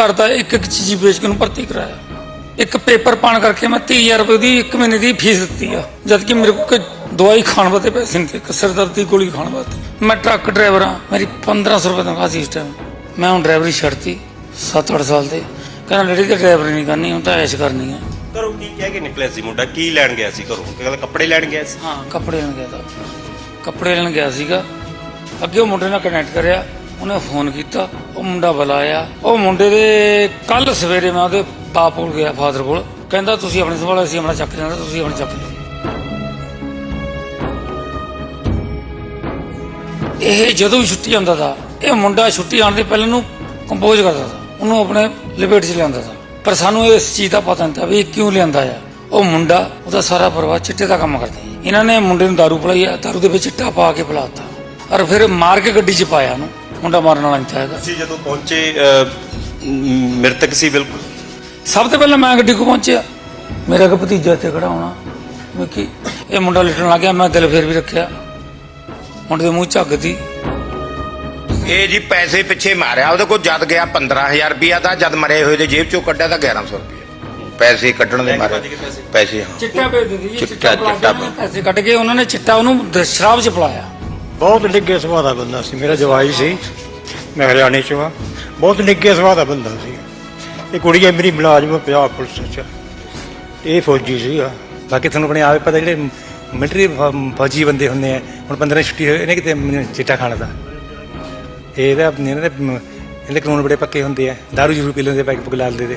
ਘਰ ਦਾ ਇੱਕ ਇੱਕ ਚੀਜ਼ ਵੇਚ ਕੇ ਉਹਨੂੰ ਭਰਤੀ ਕਰਾਇਆ। ਇੱਕ ਪੇਪਰ ਪਾਣ ਕਰਕੇ ਮੈਂ 30000 ਰੁਪਏ ਦੀ ਇੱਕ ਮਹੀਨੇ ਦੀ ਫੀਸ ਦਿੱਤੀ ਆ। ਜਦ ਕਿ ਮੇਰੇ ਕੋਲ ਦਵਾਈ ਖਾਣ ਵਾਸਤੇ ਪੈਸੇ ਨਹੀਂ ਤੇ ਇੱਕ ਸਿਰ ਦਰਦ ਦੀ ਗੋਲੀ ਖਾਣ ਵਾਸਤੇ। ਮੈਂ ਟਰੱਕ ਡਰਾਈਵਰ ਆ ਮੇਰੀ 1500 ਰੁਪਏ ਤਨਖਾਹ ਸੀ ਇਸ ਟਾਈਮ ਮੈਂ ਹੁਣ ਡਰਾਈਵਰੀ ਛੱਡਤੀ 7-8 ਸਾਲ ਦੇ। ਕਹਿੰਦਾ ਲੜੀ ਤੇ ਡਰਾਈਵਰੀ ਨਹੀਂ ਕਰਨੀ ਹੁਣ ਤਾਂ ਐਸ਼ ਕਰਨੀ ਆ। ਘਰੋਂ ਕੀ ਕਹਿ ਕੇ ਨਿਕਲਿਆ ਸੀ ਮੁੰਡਾ? ਕੀ ਲੈਣ ਗਿਆ ਸੀ ਘਰੋਂ? ਕਹਿੰਦਾ ਕੱਪੜੇ ਲੈਣ ਗਿਆ ਸੀ। ਹਾਂ ਕੱਪੜੇ ਲੈਣ ਗਿਆ ਤਾਂ। ਕੱਪੜੇ ਲੈਣ ਗਿਆ ਸੀਗਾ। ਅੱਗੇ ਉਹ ਮੁੰਡੇ ਨਾਲ ਕਨੈਕਟ ਕਰਿਆ। ਉਹਨੇ ਫੋਨ ਕੀਤਾ, ਉਹ ਮੁੰਡਾ ਬੁਲਾਇਆ। ਉਹ ਮੁੰਡੇ ਦੇ ਕੱਲ ਸਵੇਰੇ ਮੈਂ ਉਹਦੇ ਬਾਪ ਕੋਲ ਗਿਆ ਫਾਦਰ ਕੋਲ। ਕਹਿੰਦਾ, ਤੁਸੀਂ ਆਪਣੀ ਸੰਭਾਲੋ, ਅਸੀਂ ਆਪਣਾ ਚੱਕ ਲੈਣਾ ਤੁਸੀਂ ਆਪਣੀ ਚੱਕ ਲਓ ਇਹ ਜਦੋਂ ਵੀ ਛੁੱਟੀ ਆਉਂਦਾ था ਇਹ ਮੁੰਡਾ ਛੁੱਟੀ ਆਉਣ ਦੇ ਪਹਿਲਾਂ ਨੂੰ ਕੰਪੋਜ਼ ਕਰਦਾ ਸੀ ਉਹਨੂੰ ਆਪਣੇ ਲਿਬੇਟ 'ਚ ਲਿਆਂਦਾ ਸੀ ਪਰ ਸਾਨੂੰ ਇਸ ਚੀਜ਼ ਦਾ ਪਤਾ ਨਹੀਂ ਤਾਂ ਵੀ ਇਹ ਕਿਉਂ ਲਿਆਂਦਾ ਆ। ਉਹ ਮੁੰਡਾ ਉਹਦਾ ਸਾਰਾ ਪਰਿਵਾਰ ਚਿੱਟੇ ਦਾ ਕੰਮ ਕਰਦਾ ਇਹਨਾਂ ਨੇ ਮੁੰਡੇ ਨੂੰ ਦਾਰੂ ਪਿਲਾਈ ਆ, ਦਾਰੂ ਦੇ ਵਿੱਚ ਚਿੱਟਾ ਪਾ ਕੇ ਪਿਲਾਤਾ ਔਰ ਫਿਰ ਮਾਰ ਕੇ ਗੱਡੀ 'ਚ ਪਾਇਆ ਉਹਨੂੰ। ਮੁੰਡਾ ਮਾਰਨ ਵਾਲਾ ਨਹੀਂ ਹੈਗਾ। ਤੁਸੀਂ ਜਦੋਂ ਪਹੁੰਚੇ ਅਹ, ਮ- ਮ੍ਰਿਤਕ ਸੀ ਬਿਲਕੁਲ? ਸਭ ਤੋਂ ਪਹਿਲਾਂ ਮੈਂ ਗੱਡੀ ਕੋ ਪਹੁੰਚਿਆ। ਮੇਰਾ ਇੱਕ ਭਤੀਜਾ ਤੇ ਖੜਾ ਹੋਣਾ। ਕਿ ਇਹ ਮੁੰਡਾ ਲਿਟਣ ਲੱਗ ਗਿਆ ਮੈਂ ਦਿਲ ਫੇਰ ਵੀ ਰੱਖਿਆ। ਮੁੰਡੇ ਦੇ ਮੂੰਹ 'ਚ ਝੱਗ ਤੀ। ਇਹ ਜੀ ਪੈਸੇ ਪਿੱਛੇ ਮਾਰਿਆ ਉਹਦੇ ਕੋਲ ਜਦ ਗਿਆ 15000 ਰੁਪਿਆ ਤਾਂ ਜਦ ਮਰੇ ਹੋਏ ਦੇ ਜੇਬ ਚੋਂ ਕੱਢਿਆ ਤਾਂ 1100 ਰੁਪਿਆ ਪੈਸੇ ਕੱਢਣ ਦੇ ਮਾਰੇ। ਪੈਸੇ? ਹਾਂ। ਚਿੱਟਾ ਭੇਜ ਦਿੰਦੀ ਚਿੱਟਾ- ਚਿੱਟਾ ਪੈਸੇ ਕੱਢ ਕੇ ਉਹਨਾਂ ਨੇ ਚਿੱਟਾ ਉਹਨੂੰ ਦ- ਸ਼ਰਾਬ 'ਚ ਪਿਲਾਇਆ। ਬਹੁਤ ਨਿੱਘੇ ਸੁਭਾਅ ਦਾ ਬੰਦਾ ਸੀ, ਮੇਰਾ ਜਵਾਈ ਸੀ, ਮੈਂ ਹਰਿਆਣੇ ਚੋਂ ਆ। ਬਹੁਤ ਨਿੱਘੇ ਸੁਭਾਅ ਦਾ ਬੰਦਾ ਸੀ। ਇਹ ਕੁੜੀ ਹੈ ਮੇਰੀ ਮੁਲਾਜ਼ਮ ਪੰਜਾਬ ਪੁਲਿਸ ਚ ਇਹ ਫੌਜੀ ਸੀਗਾ ਬਾਕੀ ਤੁਹਾਨੂੰ ਆਪਣੇ ਆਪੇ ਪਤਾ ਜਿਹੜੇ ਮਿਲਟਰੀ ਫੌਜੀ ਬੰਦੇ ਹੁੰਦੇ ਆ, ਹੁਣ 15 ਛੁੱਟੀ ਹੋਈ ਇਹਨੇ ਕਿਤੇ ਚਿੱਟਾ ਖਾਣਾ ਦਾ ਇਹਦਾ ਇਹਨਾਂ ਦੇ, ਇਹਦੇ ਕਾਨੂੰਨ ਬੜੇ ਪੱਕੇ ਹੁੰਦੇ ਆ, ਦਾਰੂ ਜ਼ਰੂਰ ਪੀ ਲੈਂਦੇ ਪੈਕ ਪੁਕ ਲਾ ਲੈਂਦੇ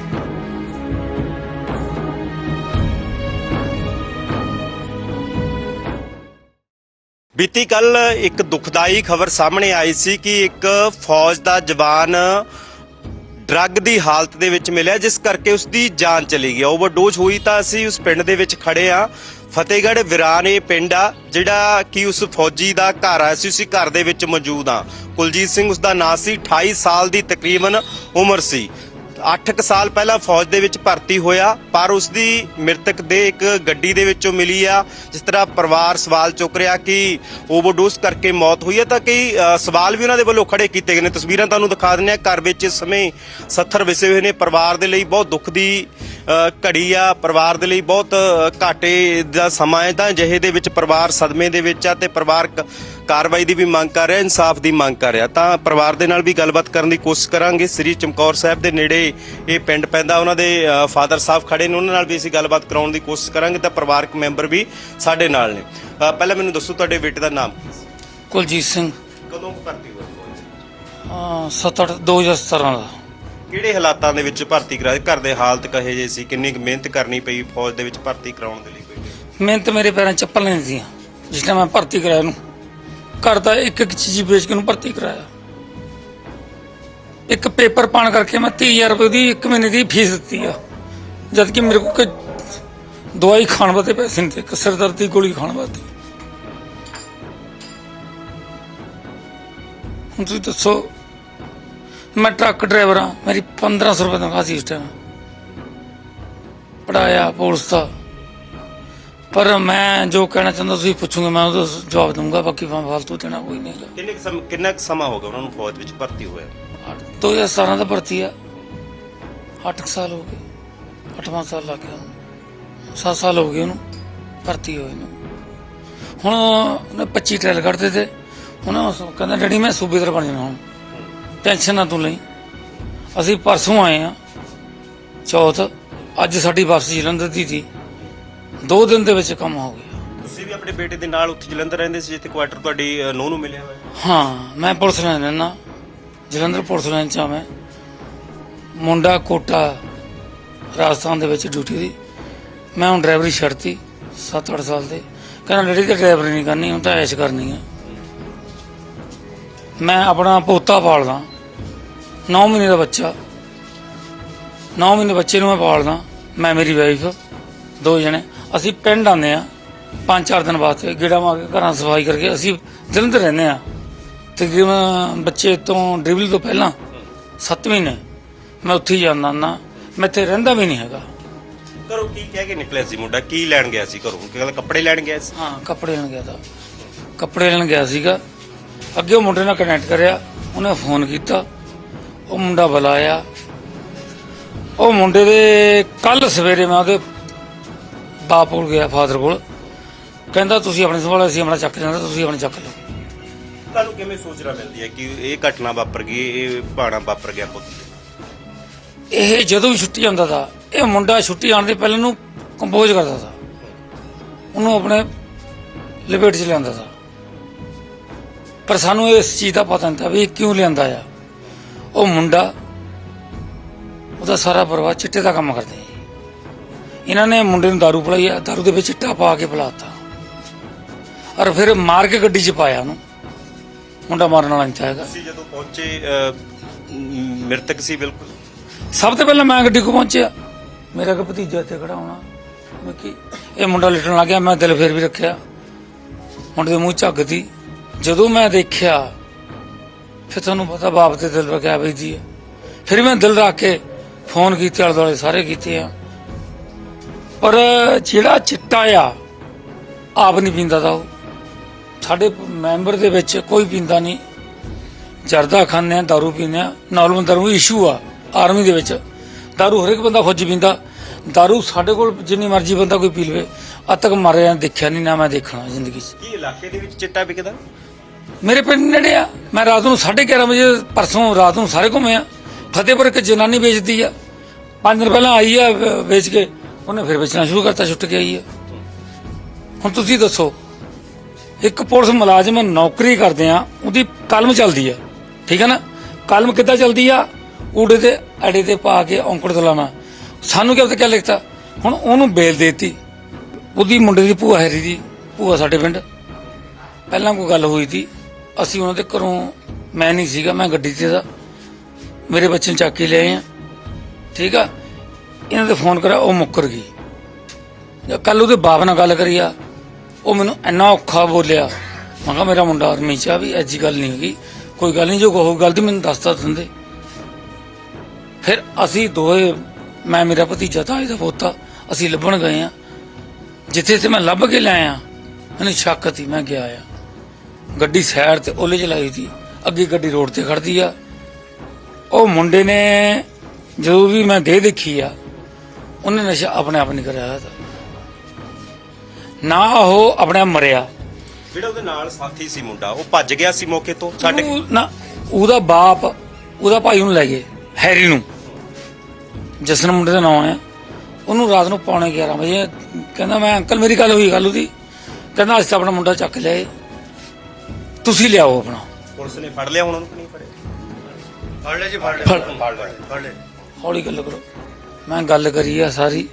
ਬੀਤੀ ਕੱਲ ਇੱਕ ਦੁਖਦਾਈ ਖਬਰ ਸਾਹਮਣੇ ਆਈ ਸੀ ਕਿ ਇੱਕ ਫੌਜ ਦਾ ਜਵਾਨ ਡਰੱਗ ਦੀ ਹਾਲਤ ਦੇ ਵਿੱਚ ਮਿਲਿਆ, ਜਿਸ ਕਰਕੇ ਉਸ ਦੀ ਜਾਨ ਚਲੀ ਗਈ। ਓਵਰਡੋਜ਼ ਹੋਈ ਤਾਂ ਅਸੀਂ ਉਸ ਪਿੰਡ ਦੇ ਵਿੱਚ ਖੜੇ ਆ ਫਤਿਹਗੜ੍ਹ ਵਿਰਾਨ ਇਹ ਪਿੰਡ ਆ, ਜਿਹੜਾ ਕਿ ਉਸ ਫੌਜੀ ਦਾ ਘਰ ਆ। ਸੀ ਉਸੇ ਘਰ ਦੇ ਵਿੱਚ ਮੌਜੂਦ ਆ ਕੁਲਜੀਤ ਸਿੰਘ ਉਸ ਦਾ ਨਾਂ ਸੀ 28 ਸਾਲ ਦੀ ਤਕਰੀਬਨ ਉਮਰ ਸੀ। 8 ਸਾਲ ਪਹਿਲਾਂ ਫੌਜ ਦੇ ਵਿੱਚ ਭਰਤੀ ਹੋਇਆ, ਪਰ ਉਸ ਦੀ ਮ੍ਰਿਤਕ ਦੇ ਇੱਕ ਗੱਡੀ ਦੇ ਵਿੱਚੋਂ ਮਿਲੀ ਆ, ਜਿਸ ਤਰ੍ਹਾਂ ਪਰਿਵਾਰ ਸਵਾਲ ਚੁੱਕ ਰਿਹਾ ਕਿ ਓਵਰਡੋਸ ਕਰਕੇ ਮੌਤ ਹੋਈ ਹੈ ਤਾਂ ਕਈ ਸਵਾਲ ਵੀ ਉਹਨਾਂ ਦੇ ਵੱਲੋਂ ਖੜੇ ਕੀਤੇ ਗਏ ਨੇ। ਤਸਵੀਰਾਂ ਤੁਹਾਨੂੰ ਦਿਖਾ ਦਿੰਦੇ ਆ ਘਰ ਵਿੱਚ ਇਸ ਸਮੇਂ 70 ਵਿਸੇ ਹੋਏ ਨੇ। ਪਰਿਵਾਰ ਦੇ ਲਈ ਬਹੁਤ ਦੁੱਖ ਦੀ ਘੜੀ ਆ। ਪਰਿਵਾਰ ਦੇ ਲਈ ਬਹੁਤ ਘਾਟੇ ਦਾ ਸਮਾਂ ਹੈ। ਤਾਂ ਜਿਹੇ ਦੇ ਵਿੱਚ ਪਰਿਵਾਰ ਸਦਮੇ ਦੇ ਵਿੱਚ ਆ ਤੇ ਪਰਿਵਾਰ ਕਾਰਵਾਈ ਦੀ ਵੀ ਮੰਗ ਕਰ ਰਿਹਾ ਇਨਸਾਫ ਦੀ ਮੰਗ ਕਰ ਰਿਹਾ। ਤਾਂ ਪਰਿਵਾਰ ਦੇ ਨਾਲ ਵੀ ਗੱਲਬਾਤ ਕਰਨ ਦੀ ਕੋਸ਼ਿਸ਼ ਕਰਾਂਗੇ। ਸ੍ਰੀ ਚਮਕੌਰ ਸਾਹਿਬ ਦੇ ਨੇੜੇ ਇਹ ਪਿੰਡ ਪੈਂਦਾ ਉਹਨਾਂ ਦੇ ਫਾਦਰ ਸਾਹਿਬ ਖੜੇ ਨੇ ਉਹਨਾਂ ਨਾਲ ਵੀ ਅਸੀਂ ਗੱਲਬਾਤ ਕਰਾਉਣ ਦੀ ਕੋਸ਼ਿਸ਼ ਕਰਾਂਗੇ ਤਾਂ ਪਰਿਵਾਰਕ ਮੈਂਬਰ ਵੀ ਸਾਡੇ ਨਾਲ ਨੇ। ਪਹਿਲਾਂ ਮੈਨੂੰ ਦੱਸੋ ਤੁਹਾਡੇ ਬੇਟੇ ਦਾ ਨਾਮ ਕੀ ਸੀ? ਕੁਲਜੀਤ ਸਿੰਘ। ਕਦੋਂ ਭਰਤੀ ਹੋਇਆ? ਸੱਤ ਅੱਠ 2017 ਦਾ। ਕਿਹੜੇ ਹਾਲਾਤਾਂ ਦੇ ਵਿੱਚ ਭਰਤੀ ਕਰਾਇਆ ਘਰ ਦੇ ਹਾਲਤ ਕਹੇ ਜੇ ਸੀ? ਕਿੰਨੀ ਕੁ ਮਿਹਨਤ ਕਰਨੀ ਪਈ ਫੌਜ ਦੇ ਵਿੱਚ ਭਰਤੀ ਕਰਾਉਣ ਦੇ ਲਈ ਮਿਹਨਤ ਮੇਰੇ ਪੈਰਾਂ ਚੱਪਲ ਨਹੀਂ ਸੀ ਜਿਸ ਟਾਈਮ ਮੈਂ ਭਰਤੀ ਕਰਾਇਆ ਉਹਨੂੰ। ਘਰ ਦਾ ਇੱਕ ਇੱਕ ਚੀਜ਼ ਵੇਚ ਕੇ ਉਹਨੂੰ ਭਰਤੀ ਕਰਾਇਆ। ਇੱਕ ਪੇਪਰ ਪਾਣ ਕਰਕੇ ਮੈਂ 30000 ਰੁਪਏ ਦੀ ਇੱਕ ਮਹੀਨੇ ਦੀ ਫੀਸ ਦਿੱਤੀ ਆ। ਜਦ ਕਿ ਮੇਰੇ ਕੋਲ ਦਵਾਈ ਖਾਣ ਵਾਸਤੇ ਪੈਸੇ ਨਹੀਂ ਤੇ ਇੱਕ ਸਿਰ ਦਰਦ ਦੀ ਗੋਲੀ ਖਾਣ ਵਾਸਤੇ। ਹੁਣ ਤੁਸੀਂ ਦੱਸੋ, ਮੈਂ ਟਰੱਕ ਡਰਾਈਵਰ ਹਾਂ, ਮੇਰੀ 1500 ਰੁਪਏ ਤਨਖਾਹ ਸੀ ਇਸ ਟਾਈਮ ਪੜਾਇਆ, ਪੁਲਿਸ ਦਾ। ਪਰ ਮੈਂ ਜੋ ਕਹਿਣਾ ਚਾਹੁੰਦਾ ਤੁਸੀਂ ਪੁੱਛੋਗੇ ਮੈਂ ਉਹਦਾ ਜਵਾਬ ਦਊਂਗਾ ਬਾਕੀ ਮੈਂ ਫालतू ਦੇਣਾ ਕੋਈ ਨਹੀਂ ਹੈਗਾ। ਕਿੰਨੇ ਕੁ ਸਮ- ਕਿੰਨਾ ਕੁ ਸਮਾਂ ਹੋ ਗਿਆ ਉਹਨਾਂ ਨੂੰ ਫੌਜ ਵਿੱਚ ਭਰਤੀ ਹੋਇਆ? ਅੱਠ- 2017 ਦਾ ਭਰਤੀ ਆ। 8 ਸਾਲ ਹੋ ਗਏ। 8ਵਾਂ ਸਾਲ ਲੱਗ ਗਿਆ ਉਹਨੂੰ। 7 ਸਾਲ ਹੋ ਗਏ ਉਹਨੂੰ ਭਰਤੀ ਹੋਏ ਨੂੰ। ਹੁਣ ਉਹਨੇ 25 ਟ੍ਰੈਲ ਕੱਢਦੇ ਤੇ ਹੁਣ ਉਹ ਕਹਿੰਦਾ ਡੈਡੀ ਮੈਂ ਸੂਬੇਦਾਰ ਬਣ ਜਾਣਾ ਹੁਣ। ਟੈਨਸ਼ਨ ਨਾ ਤੂੰ ਲਈ। ਅਸੀਂ ਪਰਸੋਂ ਆਏ ਆ ਚੌਥ ਅੱਜ ਸਾਡੀ ਵਾਪਸੀ ਜਲੰਧਰ ਦੀ ਸੀ। ਦੋ ਦਿਨ ਦੇ ਵਿੱਚ ਕੰਮ ਹੋ ਗਿਆ। ਤੁਸੀਂ ਵੀ ਆਪਣੇ ਬੇਟੇ ਦੇ ਨਾਲ ਉੱਥੇ ਜਲੰਧਰ ਰਹਿੰਦੇ ਸੀ ਜਿੱਥੇ ਕੁਆਟਰ ਤੁਹਾਡੀ ਨੂੰਹ ਨੂੰ ਮਿਲਿਆ ਹੋਇਆ? ਹਾਂ ਮੈਂ ਪੁਲਿਸ ਲਾਈਨ ਰਹਿਣਾ ਜਲੰਧਰ ਪੁਲਿਸ ਲਾਈਨ ਚ ਆ ਮੈਂ। ਮੁੰਡਾ ਕੋਟਾ ਰਾਜਸਥਾਨ ਦੇ ਵਿੱਚ ਡਿਊਟੀ ਦੀ। ਮੈਂ ਹੁਣ ਡਰਾਈਵਰੀ ਛੱਡਤੀ 7-8 ਸਾਲ ਦੇ। ਕਹਿੰਦਾ ਲੜੀ ਤੇ ਡਰਾਈਵਰੀ ਨਹੀਂ ਕਰਨੀ ਹੁਣ ਤਾਂ ਐਸ਼ ਕਰਨੀ ਆ। ਮੈਂ ਆਪਣਾ ਪੋਤਾ ਪਾਲਦਾ। 9 ਮਹੀਨੇ ਦਾ ਬੱਚਾ। 9 ਮਹੀਨੇ ਬੱਚੇ ਨੂੰ ਮੈਂ ਪਾਲਦਾ। ਮੈਂ ਮੇਰੀ ਵਾਈਫ ਦੋ ਜਣੇ। ਅਸੀਂ ਪਿੰਡ ਆਉਂਦੇ ਆ ਪੰਜ ਚਾਰ ਦਿਨ ਵਾਸਤੇ ਗੇੜਾ ਮਾਰ ਕੇ ਘਰਾਂ ਸਫ਼ਾਈ ਕਰਕੇ ਅਸੀਂ ਜਲੰਧਰ ਰਹਿੰਦੇ ਆ ਤਕਰੀਬਨ ਬੱਚੇ ਤੋਂ ਡਰਿਬਲ ਤੋਂ ਪਹਿਲਾਂ 7 ਮਹੀਨੇ ਮੈਂ ਉੱਥੇ ਹੀ ਜਾਂਦਾ ਨਾ ਮੈਂ ਇੱਥੇ ਰਹਿੰਦਾ ਵੀ ਨਹੀਂ ਹੈਗਾ। ਘਰੋਂ ਕੀ ਕਹਿ ਕੇ ਨਿਕਲਿਆ ਸੀ ਮੁੰਡਾ? ਕੀ ਲੈਣ ਗਿਆ ਸੀ ਘਰੋਂ? ਕਹਿੰਦਾ ਕੱਪੜੇ ਲੈਣ ਗਿਆ ਸੀ। ਹਾਂ ਕੱਪੜੇ ਲੈਣ ਗਿਆ ਤਾਂ। ਕੱਪੜੇ ਲੈਣ ਗਿਆ ਸੀਗਾ। ਅੱਗੇ ਉਹ ਮੁੰਡੇ ਨਾਲ ਕਨੈਕਟ ਕਰਿਆ। ਉਹਨੇ ਫੋਨ ਕੀਤਾ। ਉਹ ਮੁੰਡਾ ਬੁਲਾਇਆ। ਉਹ ਮੁੰਡੇ ਦੇ ਕੱਲ ਸਵੇਰੇ ਮੈਂ ਉਹਦੇ ਬਾਪ ਕੋਲ ਗਿਆ ਫਾਦਰ ਕੋਲ। ਕਹਿੰਦਾ ਤੁਸੀਂ ਆਪਣੇ ਸੰਭਾਲੋ ਅਸੀਂ ਆਪਣਾ ਚੱਕ ਲੈਣਾ ਤੁਸੀਂ ਆਪਣੇ ਚੱਕ ਲਓ। ਤੁਹਾਨੂੰ ਕਿਵੇਂ ਸੋਚਣਾ ਮਿਲਦੀ ਹੈ ਕਿ ਇਹ ਘਟਨਾ ਵਾਪਰ ਗਈ ਇਹ ਬਾਣਾ ਵਾਪਰ ਗਿਆ ਪੁੱਤ? ਇਹ ਜਦੋਂ ਵੀ ਛੁੱਟੀ ਆਉਂਦਾ ਤਾ ਇਹ ਮੁੰਡਾ ਛੁੱਟੀ ਆਉਣ ਦੇ ਪਹਿਲਾਂ ਨੂੰ ਕੰਪੋਜ਼ ਕਰਦਾ ਤਾ। ਉਹਨੂੰ ਆਪਣੇ ਲਪੇਟ 'ਚ ਲਿਆਂਦਾ ਤਾ। ਪਰ ਸਾਨੂੰ ਇਸ ਚੀਜ਼ ਦਾ ਪਤਾ ਨਹੀਂ ਤਾ ਵੀ ਇਹ ਕਿਉਂ ਲਿਆਂਦਾ ਆ। ਉਹ ਮੁੰਡਾ ਉਹਦਾ ਸਾਰਾ ਪਰਿਵਾਰ ਚਿੱਟੇ ਦਾ ਕੰਮ ਕਰਦੇ ਇਹਨਾਂ ਨੇ ਮੁੰਡੇ ਨੂੰ दारू ਪਿਲਾਈ ਆ दारू ਦੇ ਵਿੱਚ ਚਿੱਟਾ ਪਾ ਕੇ ਪਿਲਾਤਾ ਔਰ ਫਿਰ ਮਾਰ ਕੇ ਗੱਡੀ 'ਚ ਪਾਇਆ ਉਹਨੂੰ ਮੁੰਡਾ ਮਾਰਨ ਵਾਲਾ ਨਹੀਂ ਤਾ ਹੈਗਾ ਤੁਸੀਂ ਜਦੋਂ ਪਹੁੰਚੇ ਅਹ, ਮ- ਮ੍ਰਿਤਕ ਸੀ ਬਿਲਕੁਲ ਸਭ ਤੋਂ ਪਹਿਲਾਂ ਮੈਂ ਗੱਡੀ ਕੋ ਪਹੁੰਚਿਆ ਮੇਰਾ ਕੋ ਭਤੀਜਾ ਇੱਥੇ ਖੜਾ ਹੋਣਾ ਮੈਂ ਕਿ ਇਹ ਮੁੰਡਾ ਲਿਟਣ ਲੱਗ ਗਿਆ ਮੈਂ ਦਿਲ ਫੇਰ ਵੀ ਰੱਖਿਆ ਮੁੰਡੇ ਦੇ ਮੂੰਹ ਝੱਗਦੀ ਜਦੋਂ ਮੈਂ ਦੇਖਿਆ ਫਿਰ ਤੁਹਾਨੂੰ ਪਤਾ ਬਾਪ ਦੇ ਦਿਲ ਪਰ ਕਿਆ ਬੀਤੀ ਹੈ ਫਿਰ ਮੈਂ ਦਿਲ ਰੱਖ ਕੇ ਫੋਨ ਕੀਤੇ ਆਲੇ ਦੁਆਲੇ ਸਾਰੇ ਕੀਤੇ ਆ ਪਰ ਜਿਹੜਾ ਚਿੱਟਾ ਆ ਆਪ ਨਹੀਂ ਪੀਂਦਾ ਤਾ ਉਹ। ਸਾਡੇ ਮੈਂਬਰ ਦੇ ਵਿੱਚ ਕੋਈ ਪੀਂਦਾ ਨਹੀਂ। ਜਰਦਾ ਖਾਂਦੇ ਆ ਦਾਰੂ ਪੀਂਦੇ ਆ। ਨਾਰਮਲ ਦਾਰੂ ਇਸ਼ੂ ਆ ਆਰਮੀ ਦੇ ਵਿੱਚ। ਦਾਰੂ ਹਰੇਕ ਬੰਦਾ ਖੁੱਜ ਪੀਂਦਾ। ਦਾਰੂ ਸਾਡੇ ਕੋਲ ਜਿੰਨੀ ਮਰਜ਼ੀ ਬੰਦਾ ਕੋਈ ਪੀ ਲਵੇ। ਅੱਜ ਤੱਕ ਮਾਰਿਆ ਦੇਖਿਆ ਨਹੀਂ ਨਾ ਮੈਂ ਦੇਖਣਾ ਜ਼ਿੰਦਗੀ 'ਚ। ਕੀ ਇਲਾਕੇ ਦੇ ਵਿੱਚ ਚਿੱਟਾ ਵਿਕਦਾ? ਮੇਰੇ ਪਿੰਡ ਨੇੜੇ ਆ। ਮੈਂ ਰਾਤ ਨੂੰ 11:30 ਵਜੇ ਪਰਸੋਂ ਰਾਤ ਨੂੰ ਸਾਰੇ ਘੁੰਮੇ ਆ। ਫਤਿਹਪੁਰ ਇੱਕ ਜਨਾਨੀ ਵੇਚਦੀ ਆ। ਪੰਜ ਦਿਨ ਪਹਿਲਾਂ ਆਈ ਆ ਵੇਚ ਕੇ। ਉਹਨੇ ਫਿਰ ਵੇਚਣਾ ਸ਼ੁਰੂ ਕਰਤਾ, ਛੁੱਟ ਕੇ ਆਈ ਆ ਹੁਣ ਤੁਸੀਂ ਦੱਸੋ, ਇੱਕ ਪੁਲਿਸ ਮੁਲਾਜ਼ਮ ਨੌਕਰੀ ਕਰਦੇ ਆ, ਉਹਦੀ ਕਲਮ ਚੱਲਦੀ ਆ, ਠੀਕ ਹੈ ਨਾ? ਕਲਮ ਕਿੱਦਾਂ ਚੱਲਦੀ ਆ? ਊੜੇ ਤੇ ਅੜੇ ਤੇ ਪਾ ਕੇ ਔਂਕੜ ਦਲਾਣਾ ਸਾਨੂੰ ਕੀ ਪਤਾ ਕਿਆ ਲਿਖਤਾ? ਹੁਣ ਉਹਨੂੰ ਬੇਲ ਦੇਤੀ। ਉਹਦੀ ਮੁੰਡੇ ਦੀ ਭੂਆ ਹੈਰੀ ਦੀ, ਭੂਆ ਸਾਡੇ ਪਿੰਡ। ਪਹਿਲਾਂ ਕੋਈ ਗੱਲ ਹੋਈ ਸੀ, ਅਸੀਂ ਉਹਨਾਂ ਦੇ ਘਰੋਂ, ਮੈਂ ਨਹੀਂ ਸੀਗਾ, ਮੈਂ ਗੱਡੀ 'ਤੇ ਦਾ ਮੇਰੇ ਬੱਚੇ ਨੂੰ ਚੱਕ ਕੇ ਲਿਆਏ ਆ, ਠੀਕ ਆ? ਇਹਨਾਂ ਦੇ ਫੋਨ ਕਰਿਆ, ਉਹ ਮੁੱਕਰ ਗਈ। ਕੱਲ ਉਹਦੇ ਬਾਪ ਨਾਲ ਗੱਲ ਕਰੀ ਆ, ਉਹ ਮੈਨੂੰ ਇੰਨਾ ਔਖਾ ਬੋਲਿਆ। ਮੈਂ ਕਿਹਾ, ਮੇਰਾ ਮੁੰਡਾ ਆਰਮੀ 'ਚ ਆ ਵੀ ਐਜੀ ਗੱਲ ਨਹੀਂ ਹੈਗੀ। ਕੋਈ ਗੱਲ ਨਹੀਂ, ਜੋ ਕਹੋ ਗੱਲ ਦੀ ਮੈਨੂੰ ਦੱਸਦਾ ਦਿੰਦੇ। ਫਿਰ ਅਸੀਂ ਦੋਏ ਮੈਂ, ਮੇਰਾ ਭਤੀਜਾ ਤਾਂ ਇਹਦਾ ਪੋਤਾ, ਅਸੀਂ ਲੱਭਣ ਗਏ ਆ। ਜਿੱਥੇ ਤੇ ਮੈਂ ਲੱਭ ਕੇ ਲਿਆਇਆ ਮੈਨੂੰ ਸ਼ੱਕ ਸੀ, ਮੈਂ ਗਿਆ ਆ। ਗੱਡੀ ਸਾਈਡ ਤੇ ਉਹਲੇ ਚਲਾਈ ਸੀ, ਅੱਗੇ ਗੱਡੀ ਰੋਡ ਤੇ ਖੜਦੀ ਆ। ਉਹ ਮੁੰਡੇ ਨੇ ਜਦੋਂ ਵੀ ਮੈਂ ਦੇ ਦੇਖੀ ਆ ਉਹਨੇ ਨਸ਼ਾ ਆਪਣੇ ਆਪ ਨਹੀਂ ਕਰਾਇਆ ਤਾਂ। ਨਾ ਉਹ ਆਪਣੇ ਆਪ ਮਰਿਆ। ਜਿਹੜਾ ਉਹਦੇ ਨਾਲ ਸਾਥੀ ਸੀ ਮੁੰਡਾ ਉਹ ਭੱਜ ਗਿਆ ਸੀ ਮੌਕੇ ਤੋਂ ਛੱਡ ਕੇ? ਉਹਨੂੰ ਨਾ ਉਹਦਾ ਬਾਪ ਉਹਦਾ ਭਾਈ ਉਹਨੂੰ ਲੈ ਗਏ ਹੈਰੀ ਨੂੰ। ਜਸਨ ਮੁੰਡੇ ਦਾ ਨਾਮ ਹੈ। ਉਹਨੂੰ ਰਾਤ ਨੂੰ ਪੌਣੇ 11 ਵਜੇ ਕਹਿੰਦਾ ਮੈਂ ਅੰਕਲ ਮੇਰੀ ਗੱਲ ਹੋਈ ਗੱਲ ਉਹਦੀ। ਕਹਿੰਦਾ ਅਸੀਂ ਤਾਂ ਆਪਣਾ ਮੁੰਡਾ ਚੱਕ ਲਿਆਏ। ਤੁਸੀਂ ਲਿਆਓ ਆਪਣਾ। ਪੁਲਿਸ ਨੇ ਫੜ ਲਿਆ ਹੁਣ ਉਹਨੂੰ ਕਿ ਨਹੀਂ ਫੜਿਆ? ਫੜ ਲੈ ਜੀ ਫੜ ਫੜ। ਫੜ ਲੈ ਹੌਲੀ ਗੱਲ ਕਰੋ। ਮੈਂ ਗੱਲ ਕਰੀ ਆ ਸਾਰੀ।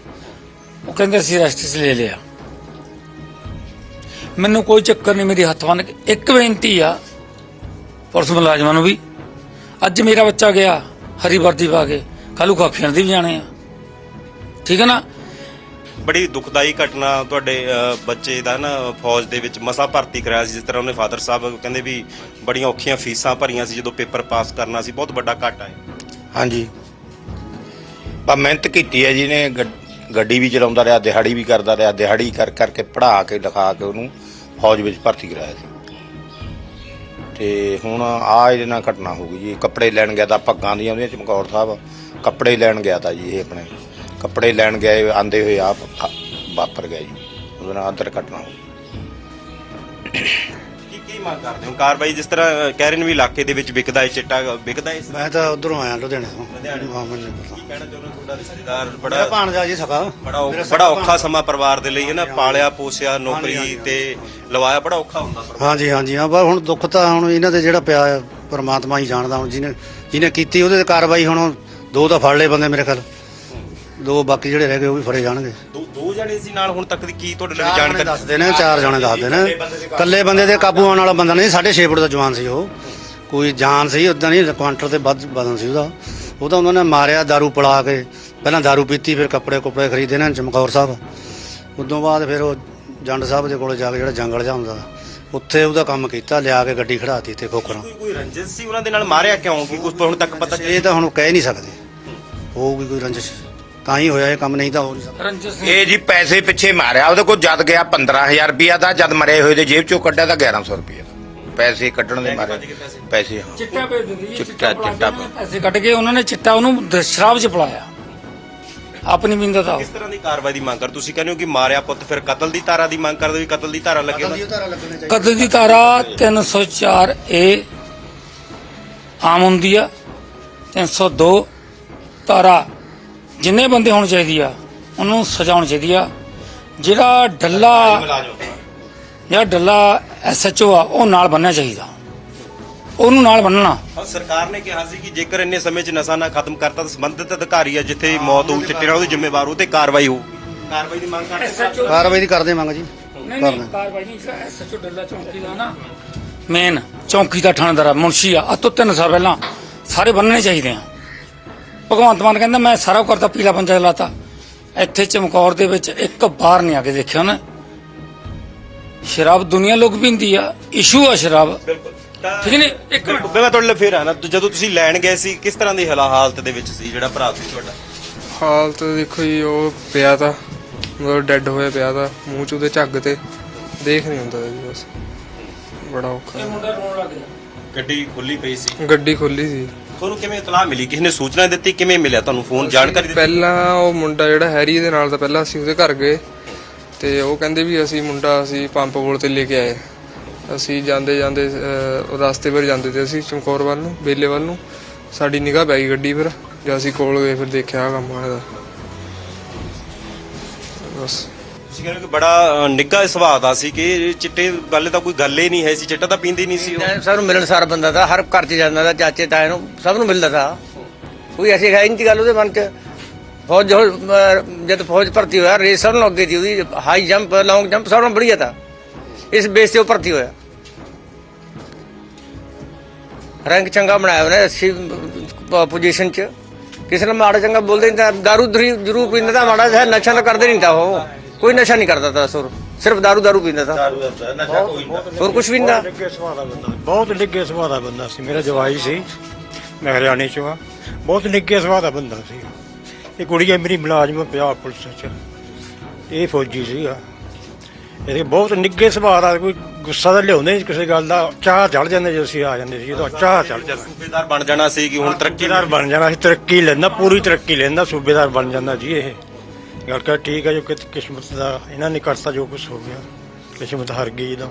ਉਹ ਕਹਿੰਦੇ ਅਸੀਂ ਰੈਸਟ 'ਚ ਲੈ ਲਿਆ। ਮੈਨੂੰ ਕੋਈ ਚੱਕਰ ਨਹੀਂ ਮੇਰੀ ਹੱਥ ਬੰਨ ਕੇ। ਇੱਕ ਬੇਨਤੀ ਆ ਪੁਲਿਸ ਮੁਲਾਜ਼ਮਾਂ ਨੂੰ ਵੀ। ਅੱਜ ਮੇਰਾ ਬੱਚਾ ਗਿਆ ਹਰੀ ਵਰਦੀ ਪਾ ਕੇ। ਕੱਲੂ ਖਾਖਿਆਂ ਦੀ ਵੀ ਜਾਣੇ ਆ। ਠੀਕ ਹੈ ਨਾ? ਬੜੀ ਦੁਖਦਾਈ ਘਟਨਾ ਤੁਹਾਡੇ ਬੱਚੇ ਦਾ ਨਾ ਫੌਜ ਦੇ ਵਿੱਚ ਮਸਾ ਭਰਤੀ ਕਰਾਇਆ ਸੀ ਜਿਸ ਤਰ੍ਹਾਂ ਉਹਨੇ ਫਾਦਰ ਸਾਹਿਬ ਕਹਿੰਦੇ ਵੀ ਬੜੀਆਂ ਔਖੀਆਂ ਫੀਸਾਂ ਭਰੀਆਂ ਸੀ ਜਦੋਂ ਪੇਪਰ ਪਾਸ ਕਰਨਾ ਸੀ। ਬਹੁਤ ਵੱਡਾ ਘਾਟਾ ਹੈ। ਹਾਂਜੀ। ਪਰ ਮਿਹਨਤ ਕੀਤੀ ਹੈ ਜੀ ਨੇ, ਗੱਡੀ ਵੀ ਚਲਾਉਂਦਾ ਰਿਹਾ, ਦਿਹਾੜੀ ਵੀ ਕਰਦਾ ਰਿਹਾ, ਦਿਹਾੜੀ ਕਰ, ਕਰਕੇ ਪੜ੍ਹਾ ਕੇ, ਲਿਖਾ ਕੇ ਉਹਨੂੰ ਫੌਜ ਵਿੱਚ ਭਰਤੀ ਕਰਾਇਆ ਸੀ। ਤੇ ਹੁਣ ਆ ਇਹਦੇ ਨਾਲ ਘਟਨਾ ਹੋ ਗਈ ਜੀ। ਕੱਪੜੇ ਲੈਣ ਗਿਆ ਤਾਂ ਪੱਗਾਂ ਦੀਆਂ ਉਹਦੀਆਂ, ਚਮਕੌਰ ਸਾਹਿਬ। ਕੱਪੜੇ ਲੈਣ ਗਿਆ ਤਾਂ ਜੀ ਇਹ ਆਪਣੇ। ਕੱਪੜੇ ਲੈਣ ਗਏ ਆਂਦੇ ਹੋਏ ਆਪ ਵਾਪਰ ਗਿਆ ਜੀ। ਉਹਦੇ ਨਾਲ ਅੰਦਰ ਘਟਨਾ ਹੋ ਗਈ। ਮੰਗ ਕਰਦੇ ਹੋ? ਕਾਰਵਾਈ ਜਿਸ ਤਰ੍ਹਾਂ ਕਹਿ ਰਹੇ ਨੇ ਵੀ ਇਲਾਕੇ ਦੇ ਵਿੱਚ ਵਿਕਦਾ ਹੈ ਚਿੱਟਾ ਵਿਕਦਾ ਹੈ ਮੈਂ ਤਾਂ ਉਧਰੋਂ ਆਇਆ ਲੁਧਿਆਣੇ ਤੋਂ। ਲੁਧਿਆਣੇ। ਹਾਂ ਮੈਨੂੰ ਨਹੀਂ ਪਤਾ। ਕੀ ਕਹਿਣਾ ਚਾਹੁੰਦੇ ਹੋ ਤੁਹਾਡਾ ਰਿਸ਼ਤੇਦਾਰ? ਮੇਰਾ ਬੜਾ ਭਾਣਜਾ ਜੀ ਸਕਾ ਬੜਾ ਔ- ਬੜਾ ਔਖਾ ਸਮਾਂ ਪਰਿਵਾਰ ਦੇ ਲਈ ਹੈ ਨਾ ਪਾਲਿਆ ਪੋਸਿਆ ਨੌਕਰੀ ਤੇ ਲਵਾਇਆ ਬੜਾ ਔਖਾ ਹੁੰਦਾ। ਹਾਂਜੀ ਹਾਂਜੀ ਹਾਂ ਪਰ ਹੁਣ ਦੁੱਖ ਤਾਂ ਹੁਣ ਇਹਨਾਂ ਦੇ ਜਿਹੜਾ ਪਿਆ ਹੈ, ਪ੍ਰਮਾਤਮਾ ਹੀ ਜਾਣਦਾ ਹੁਣ ਜਿਹਨੇ ਜਿਹਨੇ ਕੀਤੀ ਉਹਦੇ ਤੇ ਕਾਰਵਾਈ ਹੁਣ ਦੋ ਤਾਂ ਫੜ ਲਏ ਬੰਦੇ ਮੇਰੇ ਖਿਆਲ। ਦੋ ਬਾਕੀ ਜਿਹੜੇ ਰਹਿ ਗਏ ਉਹ ਵੀ ਫੜੇ ਜਾਣਗੇ ਦੋ ਦੋ ਜਣੇ ਸੀ ਨਾਲ ਹੁਣ ਤੱਕ ਦੀ ਕੀ ਤੁਹਾਡੇ ਲਈ ਚਾਰ ਜਣੇ ਜਾਣਕਾਰੀ ਦੱਸਦੇ ਨੇ ਚਾਰ ਜਣੇ ਦੱਸਦੇ ਨੇ ਇਕੱਲੇ ਬੰਦੇ ਦੇ ਕਾਬੂ ਆਉਣ ਵਾਲਾ ਬੰਦਾ ਨਹੀਂ 6.5 ਫੁੱਟ ਦਾ ਜਵਾਨ ਸੀ ਉਹ ਕੋਈ ਜਾਨ ਸੀ ਉਦਾਂ ਨਹੀਂ ਕੁਆਂਟਲ ਤੇ ਵੱਧ ਵਜ਼ਨ ਸੀ ਉਹਦਾ ਉਹ ਤਾਂ ਉਹਨਾਂ ਨੇ ਮਾਰਿਆ दारू ਪਿਲਾ ਕੇ ਪਹਿਲਾਂ दारू ਪੀਤੀ ਫਿਰ ਕੱਪੜੇ ਕੁੱਪੜੇ ਖਰੀਦੇ ਨੇ ਚਮਕੌਰ ਸਾਹਿਬ ਉਦੋਂ ਬਾਅਦ ਫਿਰ ਉਹ ਜੰਡ ਸਾਹਿਬ ਦੇ ਕੋਲੇ ਜਾ ਕੇ ਜਿਹੜਾ ਜੰਗਲ ਜਿਹਾ ਹੁੰਦਾ ਉੱਥੇ ਉਹਦਾ ਕੰਮ ਕੀਤਾ ਲਿਆ ਕੇ ਗੱਡੀ ਖੜਾਤੀ ਇੱਥੇ ਖੋਖਰਾਂ ਕੋਈ ਕੋਈ ਰੰਜਿਸ਼ ਸੀ ਉਹਨਾਂ ਦੇ ਨਾਲ ਮਾਰਿਆ ਕਿਉਂ ਕਿ ਕੁਝ ਹੁਣ ਤੱਕ ਪਤਾ ਇਹ ਤਾਂ ਹੁਣ ਕਹਿ ਨਹੀਂ ਸਕਦੇ ਹੋਊਗੀ ਕੋਈ ਰੰਜਿਸ਼ ਤਾਂ ਹੀ ਹੋਇਆ ਇਹ ਕੰਮ ਨਹੀਂ ਤਾਂ ਹੋ ਨਹੀਂ ਸਕਦਾ ਰੰਜਸ ਇਹ ਜੀ ਪੈਸੇ ਪਿੱਛੇ ਮਾਰਿਆ ਉਹਦੇ ਕੋਲ ਜਦ ਗਿਆ 15000 ਰੁਪਿਆ ਦਾ ਜਦ ਮਰੇ ਹੋਏ ਦੇ ਜੇਬ ਚੋਂ ਕੱਢਿਆ ਤਾਂ 1100 ਰੁਪਿਆ ਪੈਸੇ ਕੱਢਣ ਦੇ ਮਾਰੇ। ਪੈਸੇ। ਹਾਂ। ਚਿੱਟਾ ਭੇਜ ਦਿੰਦੀ ਚਿੱਟਾ- ਚਿੱਟਾ ਪੈਸੇ ਕੱਢ ਕੇ ਉਹਨਾਂ ਨੇ ਚਿੱਟਾ ਉਹਨੂੰ ਦ- ਸ਼ਰਾਬ ਚ ਪਲਾਇਆ। ਆਪ ਨਹੀਂ ਪੀਂਦਾ ਤਾਂ ਉਹ। ਕਿਸ ਤਰ੍ਹਾਂ ਦੀ ਕਾਰਵਾਈ ਦੀ ਮੰਗ ਕਰ ਤੁਸੀਂ ਕਹਿੰਦੇ ਹੋ ਕਿ ਮਾਰਿਆ ਪੁੱਤ ਫਿਰ ਕਤਲ ਦੀ ਧਾਰਾ ਦੀ ਮੰਗ ਕਰਦੇ ਵੀ ਕਤਲ ਦੀ ਧਾਰਾ ਲੱਗੇ ਉਹਦਾ। ਕਤਲ ਦੀ ਧਾਰਾ 304 ਏ ਆਮ ਹੁੰਦੀ ਆ 302 ਧਾਰਾ ਜਿੰਨੇ ਬੰਦੇ ਹੋਣੇ ਚਾਹੀਦੀ ਆ ਉਹਨੂੰ ਸਜ਼ਾ ਹੋਣੀ ਚਾਹੀਦੀ ਆ। ਜਿਹੜਾ ਡੱਲਾ ਜਿਹੜਾ ਡੱਲਾ ਐਸਐਚਓ ਆ ਉਹ ਨਾਲ ਬੰਨਣਾ ਚਾਹੀਦਾ। ਉਹਨੂੰ ਨਾਲ ਬੰਨਣਾ। ਹਾਂ ਸਰਕਾਰ ਨੇ ਕਿਹਾ ਸੀ ਕਿ ਜੇਕਰ ਇੰਨੇ ਸਮੇਂ 'ਚ ਨਸ਼ਾ ਨਾ ਖਤਮ ਕਰਤਾ ਤਾਂ ਸੰਬੰਧਿਤ ਅਧਿਕਾਰੀ ਆ ਜਿੱਥੇ ਮੌਤ ਹੋਊ ਚਿੱਟੇ ਨਾਲ ਉਹਦੀ ਜ਼ਿੰਮੇਵਾਰ ਉਹ ਤੇ ਕਾਰਵਾਈ ਹੋਊ। ਕਾਰਵਾਈ ਦੀ ਮੰਗ ਕਰਦੇ ਕਾਰਵਾਈ ਦੀ ਕਰਦੇ ਮੰਗ ਜੀ। ਨਹੀਂ ਨਹੀਂ ਕਾਰਵਾਈ ਨਹੀਂ ਜਿਹੜਾ ਐਸਐਚਓ ਡੱਲਾ ਚੌਂਕੀ ਦਾ ਨਾ। ਮੇਨ ਚੌਂਕੀ ਦਾ ਥਾਣੇਦਾਰ ਆ ਮੁਨਸ਼ੀ ਆ। ਤੋਂ 3 ਸਾਲ ਪਹਿਲਾਂ ਸਾਰੇ ਬੰਨਣੇ ਚਾਹੀਦੇ ਆ। ਭਗਵੰਤ ਮਾਨ ਕਹਿੰਦਾ ਮੈਂ ਸਾਰਾ ਕਰਤਾ ਪੀਲਾ ਪੰਜਾ ਲਾਤਾ। ਇੱਥੇ ਚਮਕੌਰ ਦੇ ਵਿੱਚ ਇੱਕ ਬਾਰ ਨਹੀਂ ਆ ਕੇ ਦੇਖਿਆ ਉਹਨੇ। ਸ਼ਰਾਬ ਦੁਨੀਆ ਲੋਕ ਪੀਂਦੀ ਆ ਇਸ਼ੂ ਆ ਸ਼ਰਾਬ। ਠੀਕ ਨੇ ਇੱਕ ਮਿੰਟ। ਮੈਂ ਤੁਹਾਡੇ ਲਈ ਫੇਰ ਆਣਾ ਜਦੋਂ ਤੁਸੀਂ ਲੈਣ ਗਏ ਸੀ ਕਿਸ ਤਰ੍ਹਾਂ ਦੀ ਹਾਲਾ- ਹਾਲਤ ਦੇ ਵਿੱਚ ਸੀ ਜਿਹੜਾ ਭਰਾ ਸੀ ਤੁਹਾਡਾ? ਹਾਲਤ ਦੇਖੋ ਜੀ ਉਹ ਪਿਆ ਤਾਂ ਉਹ ਡੈੱਡ ਹੋਇਆ ਪਿਆ ਤਾਂ ਮੂੰਹ ਚ ਉਹਦੇ ਝੱਗ ਤੇ ਦੇਖ ਨਹੀਂ ਹੁੰਦਾ ਜੀ ਬਸ। ਬੜਾ ਔਖਾ। ਮੁੰਡਾ ਰੋਣ ਲੱਗ ਗਿਆ। ਗੱਡੀ ਖੁੱਲੀ ਪਈ ਸੀ। ਗੱਡੀ ਖੋਲੀ ਸੀ। ਤੁਹਾਨੂੰ ਕਿਵੇਂ ਇਤਲਾਹ ਮਿਲੀ? ਕਿਸੇ ਨੇ ਸੂਚਨਾ ਦਿੱਤੀ? ਕਿਵੇਂ ਮਿਲਿਆ ਤੁਹਾਨੂੰ ਫੋਨ? ਜਾਣਕਾਰੀ ਦਿੱਤੀ? ਪਹਿਲਾਂ ਉਹ ਮੁੰਡਾ ਜਿਹੜਾ ਹੈਰੀ ਦੇ ਨਾਲ ਤਾਂ ਪਹਿਲਾਂ ਅਸੀਂ ਉਹਦੇ ਘਰ ਗਏ ਤੇ ਉਹ ਕਹਿੰਦੇ ਵੀ ਅਸੀਂ ਮੁੰਡਾ ਅਸੀਂ ਪੰਪ ਕੋਲ ਤੇ ਲੈ ਕੇ ਆਏ। ਅਸੀਂ ਜਾਂਦੇ ਜਾਂਦੇ ਅਹ, ਉਹ ਰਸਤੇ ਪਰ ਜਾਂਦੇ ਤੇ ਅਸੀਂ ਚਮਕੌਰ ਵੱਲ ਨੂੰ ਬੇਲੇ ਵੱਲ ਨੂੰ। ਸਾਡੀ ਨਿਗਾਹ ਪੈ ਗਈ ਗੱਡੀ ਫਿਰ ਜਦ ਅਸੀਂ ਕੋਲ ਗਏ ਫਿਰ ਦੇਖਿਆ ਆਹ ਕੰਮ ਹੋਇਆ ਦਾ। ਬਸ। ਤੁਸੀਂ ਕਹਿੰਦੇ ਕਿ ਬੜਾ ਅ, ਨਿੱਘਾ ਸੁਭਾਅ ਦਾ ਸੀ ਕਿ ਚਿੱਟੇ ਵਾਲੇ ਤਾਂ ਕੋਈ ਗੱਲ ਹੀ ਨਹੀਂ ਹੈ ਸੀ ਚਿੱਟਾ ਤਾਂ ਪੀਂਦੇ ਹੀ ਨਹੀਂ ਸੀ ਉਹ। ਸਭ ਨੂੰ ਮਿਲਣਸਾਰ ਬੰਦਾ ਤਾਂ ਹਰ ਘਰ 'ਚ ਜਾਂਦਾ ਤਾਂ ਚਾਚੇ ਤਾਏ ਨੂੰ ਸਭ ਨੂੰ ਮਿਲਦਾ ਤਾਂ। ਕੋਈ ਐਸੀ ਹੈ ਨਹੀਂ ਗੱਲ ਉਹਦੇ ਮਨ 'ਚ। ਫੌਜ ਜੋ, ਅਹ, ਜਦ ਫੌਜ ਭਰਤੀ ਹੋਇਆ ਰੇਸ ਸਭ ਨੂੰ ਅੱਗੇ ਸੀ ਉਹਦੀ ਹਾਈ ਜੰਪ ਲੌਂਗ ਜੰਪ ਸਭ ਨੂੰ ਬੜੀਆ ਤਾਂ। ਇਸ ਬੇਸ ਤੇ ਉਹ ਭਰਤੀ ਹੋਇਆ। ਰੈਂਕ ਚੰਗਾ ਬਣਾਇਆ ਉਹਨੇ ਅੱਛੀ ਪੋਜੀਸ਼ਨ 'ਚ। ਕਿਸੇ ਨੂੰ ਮਾੜਾ ਚੰਗਾ ਬੋਲਦੇ ਨਹੀਂ ਤਾਂ ਦਾਰੂ ਦਰੀ ਜ਼ਰੂਰ ਪੀਂਦਾ ਤਾਂ ਮਾੜਾ ਜਿਹਾ ਨਸ਼ਾ ਤਾਂ ਕਰਦੇ ਨਹੀਂ ਤਾਂ ਉਹ। ਕੋਈ ਨਸ਼ਾ ਨਹੀਂ ਕਰਦਾ ਤਾਂ ਸੁਰ। ਸਿਰਫ ਦਾਰੂ ਦਾਰੂ ਪੀਂਦਾ ਤਾਂ। ਹੋਰ ਕੁਝ ਵੀ ਨਹੀਂ। ਤਾਂ ਨਿੱਗੇ ਸੁਭਾਅ ਦਾ ਬੰਦਾ। ਬਹੁਤ ਨਿੱਗੇ ਸੁਭਾਅ ਦਾ ਬੰਦਾ ਸੀ। ਮੇਰਾ ਜਵਾਈ ਸੀ। ਮੈਂ ਹਰਿਆਣੇ ਚੋਂ ਆ। ਬਹੁਤ ਨਿੱਗੇ ਸੁਭਾਅ ਦਾ ਬੰਦਾ ਸੀ। ਇਹ ਕੁੜੀ ਹੈ ਮੇਰੀ ਮੁਲਾਜ਼ਮ ਆ ਪੰਜਾਬ ਪੁਲਿਸ ਚ ਇਹ ਫੌਜੀ ਸੀਗਾ ਇਹਦੇ ਬਹੁਤ ਨਿੱਗੇ ਸੁਭਾਅ ਦਾ ਕੋਈ ਗੁੱਸਾ ਤਾਂ ਲਿਆਉਂਦੇ ਨਹੀਂ ਕਿਸੇ ਗੱਲ ਦਾ। ਚਾਹ ਚੜ ਜਾਂਦੇ ਜਦੋਂ ਅਸੀਂ ਆ ਜਾਂਦੇ ਸੀ। ਜਦੋਂ ਚਾਹ ਚੜ ਜਾਂਦਾ। ਸੂਬੇਦਾਰ ਬਣ ਜਾਣਾ ਸੀ ਕਿ ਹੁਣ ਤਰੱਕੀ ਸੂਬੇਦਾਰ ਬਣ ਜਾਣਾ ਸੀ। ਤਰੱਕੀ ਲੈਂਦਾ ਪੂਰੀ ਤਰੱਕੀ ਲੈਂਦਾ ਸੂਬੇਦਾਰ ਬਣ ਜਾਂਦਾ ਜੀ ਇਹ। ਗੱਲ ਕਰ ਠੀਕ ਹੈ ਜੋ ਕਿ ਕਿਸਮਤ ਦਾ, ਇਹਨਾਂ ਨੇ ਕਰਤਾ ਜੋ ਕੁਝ ਹੋ ਗਿਆ। ਕਿਸਮਤ ਹਰ ਗਈ ਇਹਦਾ।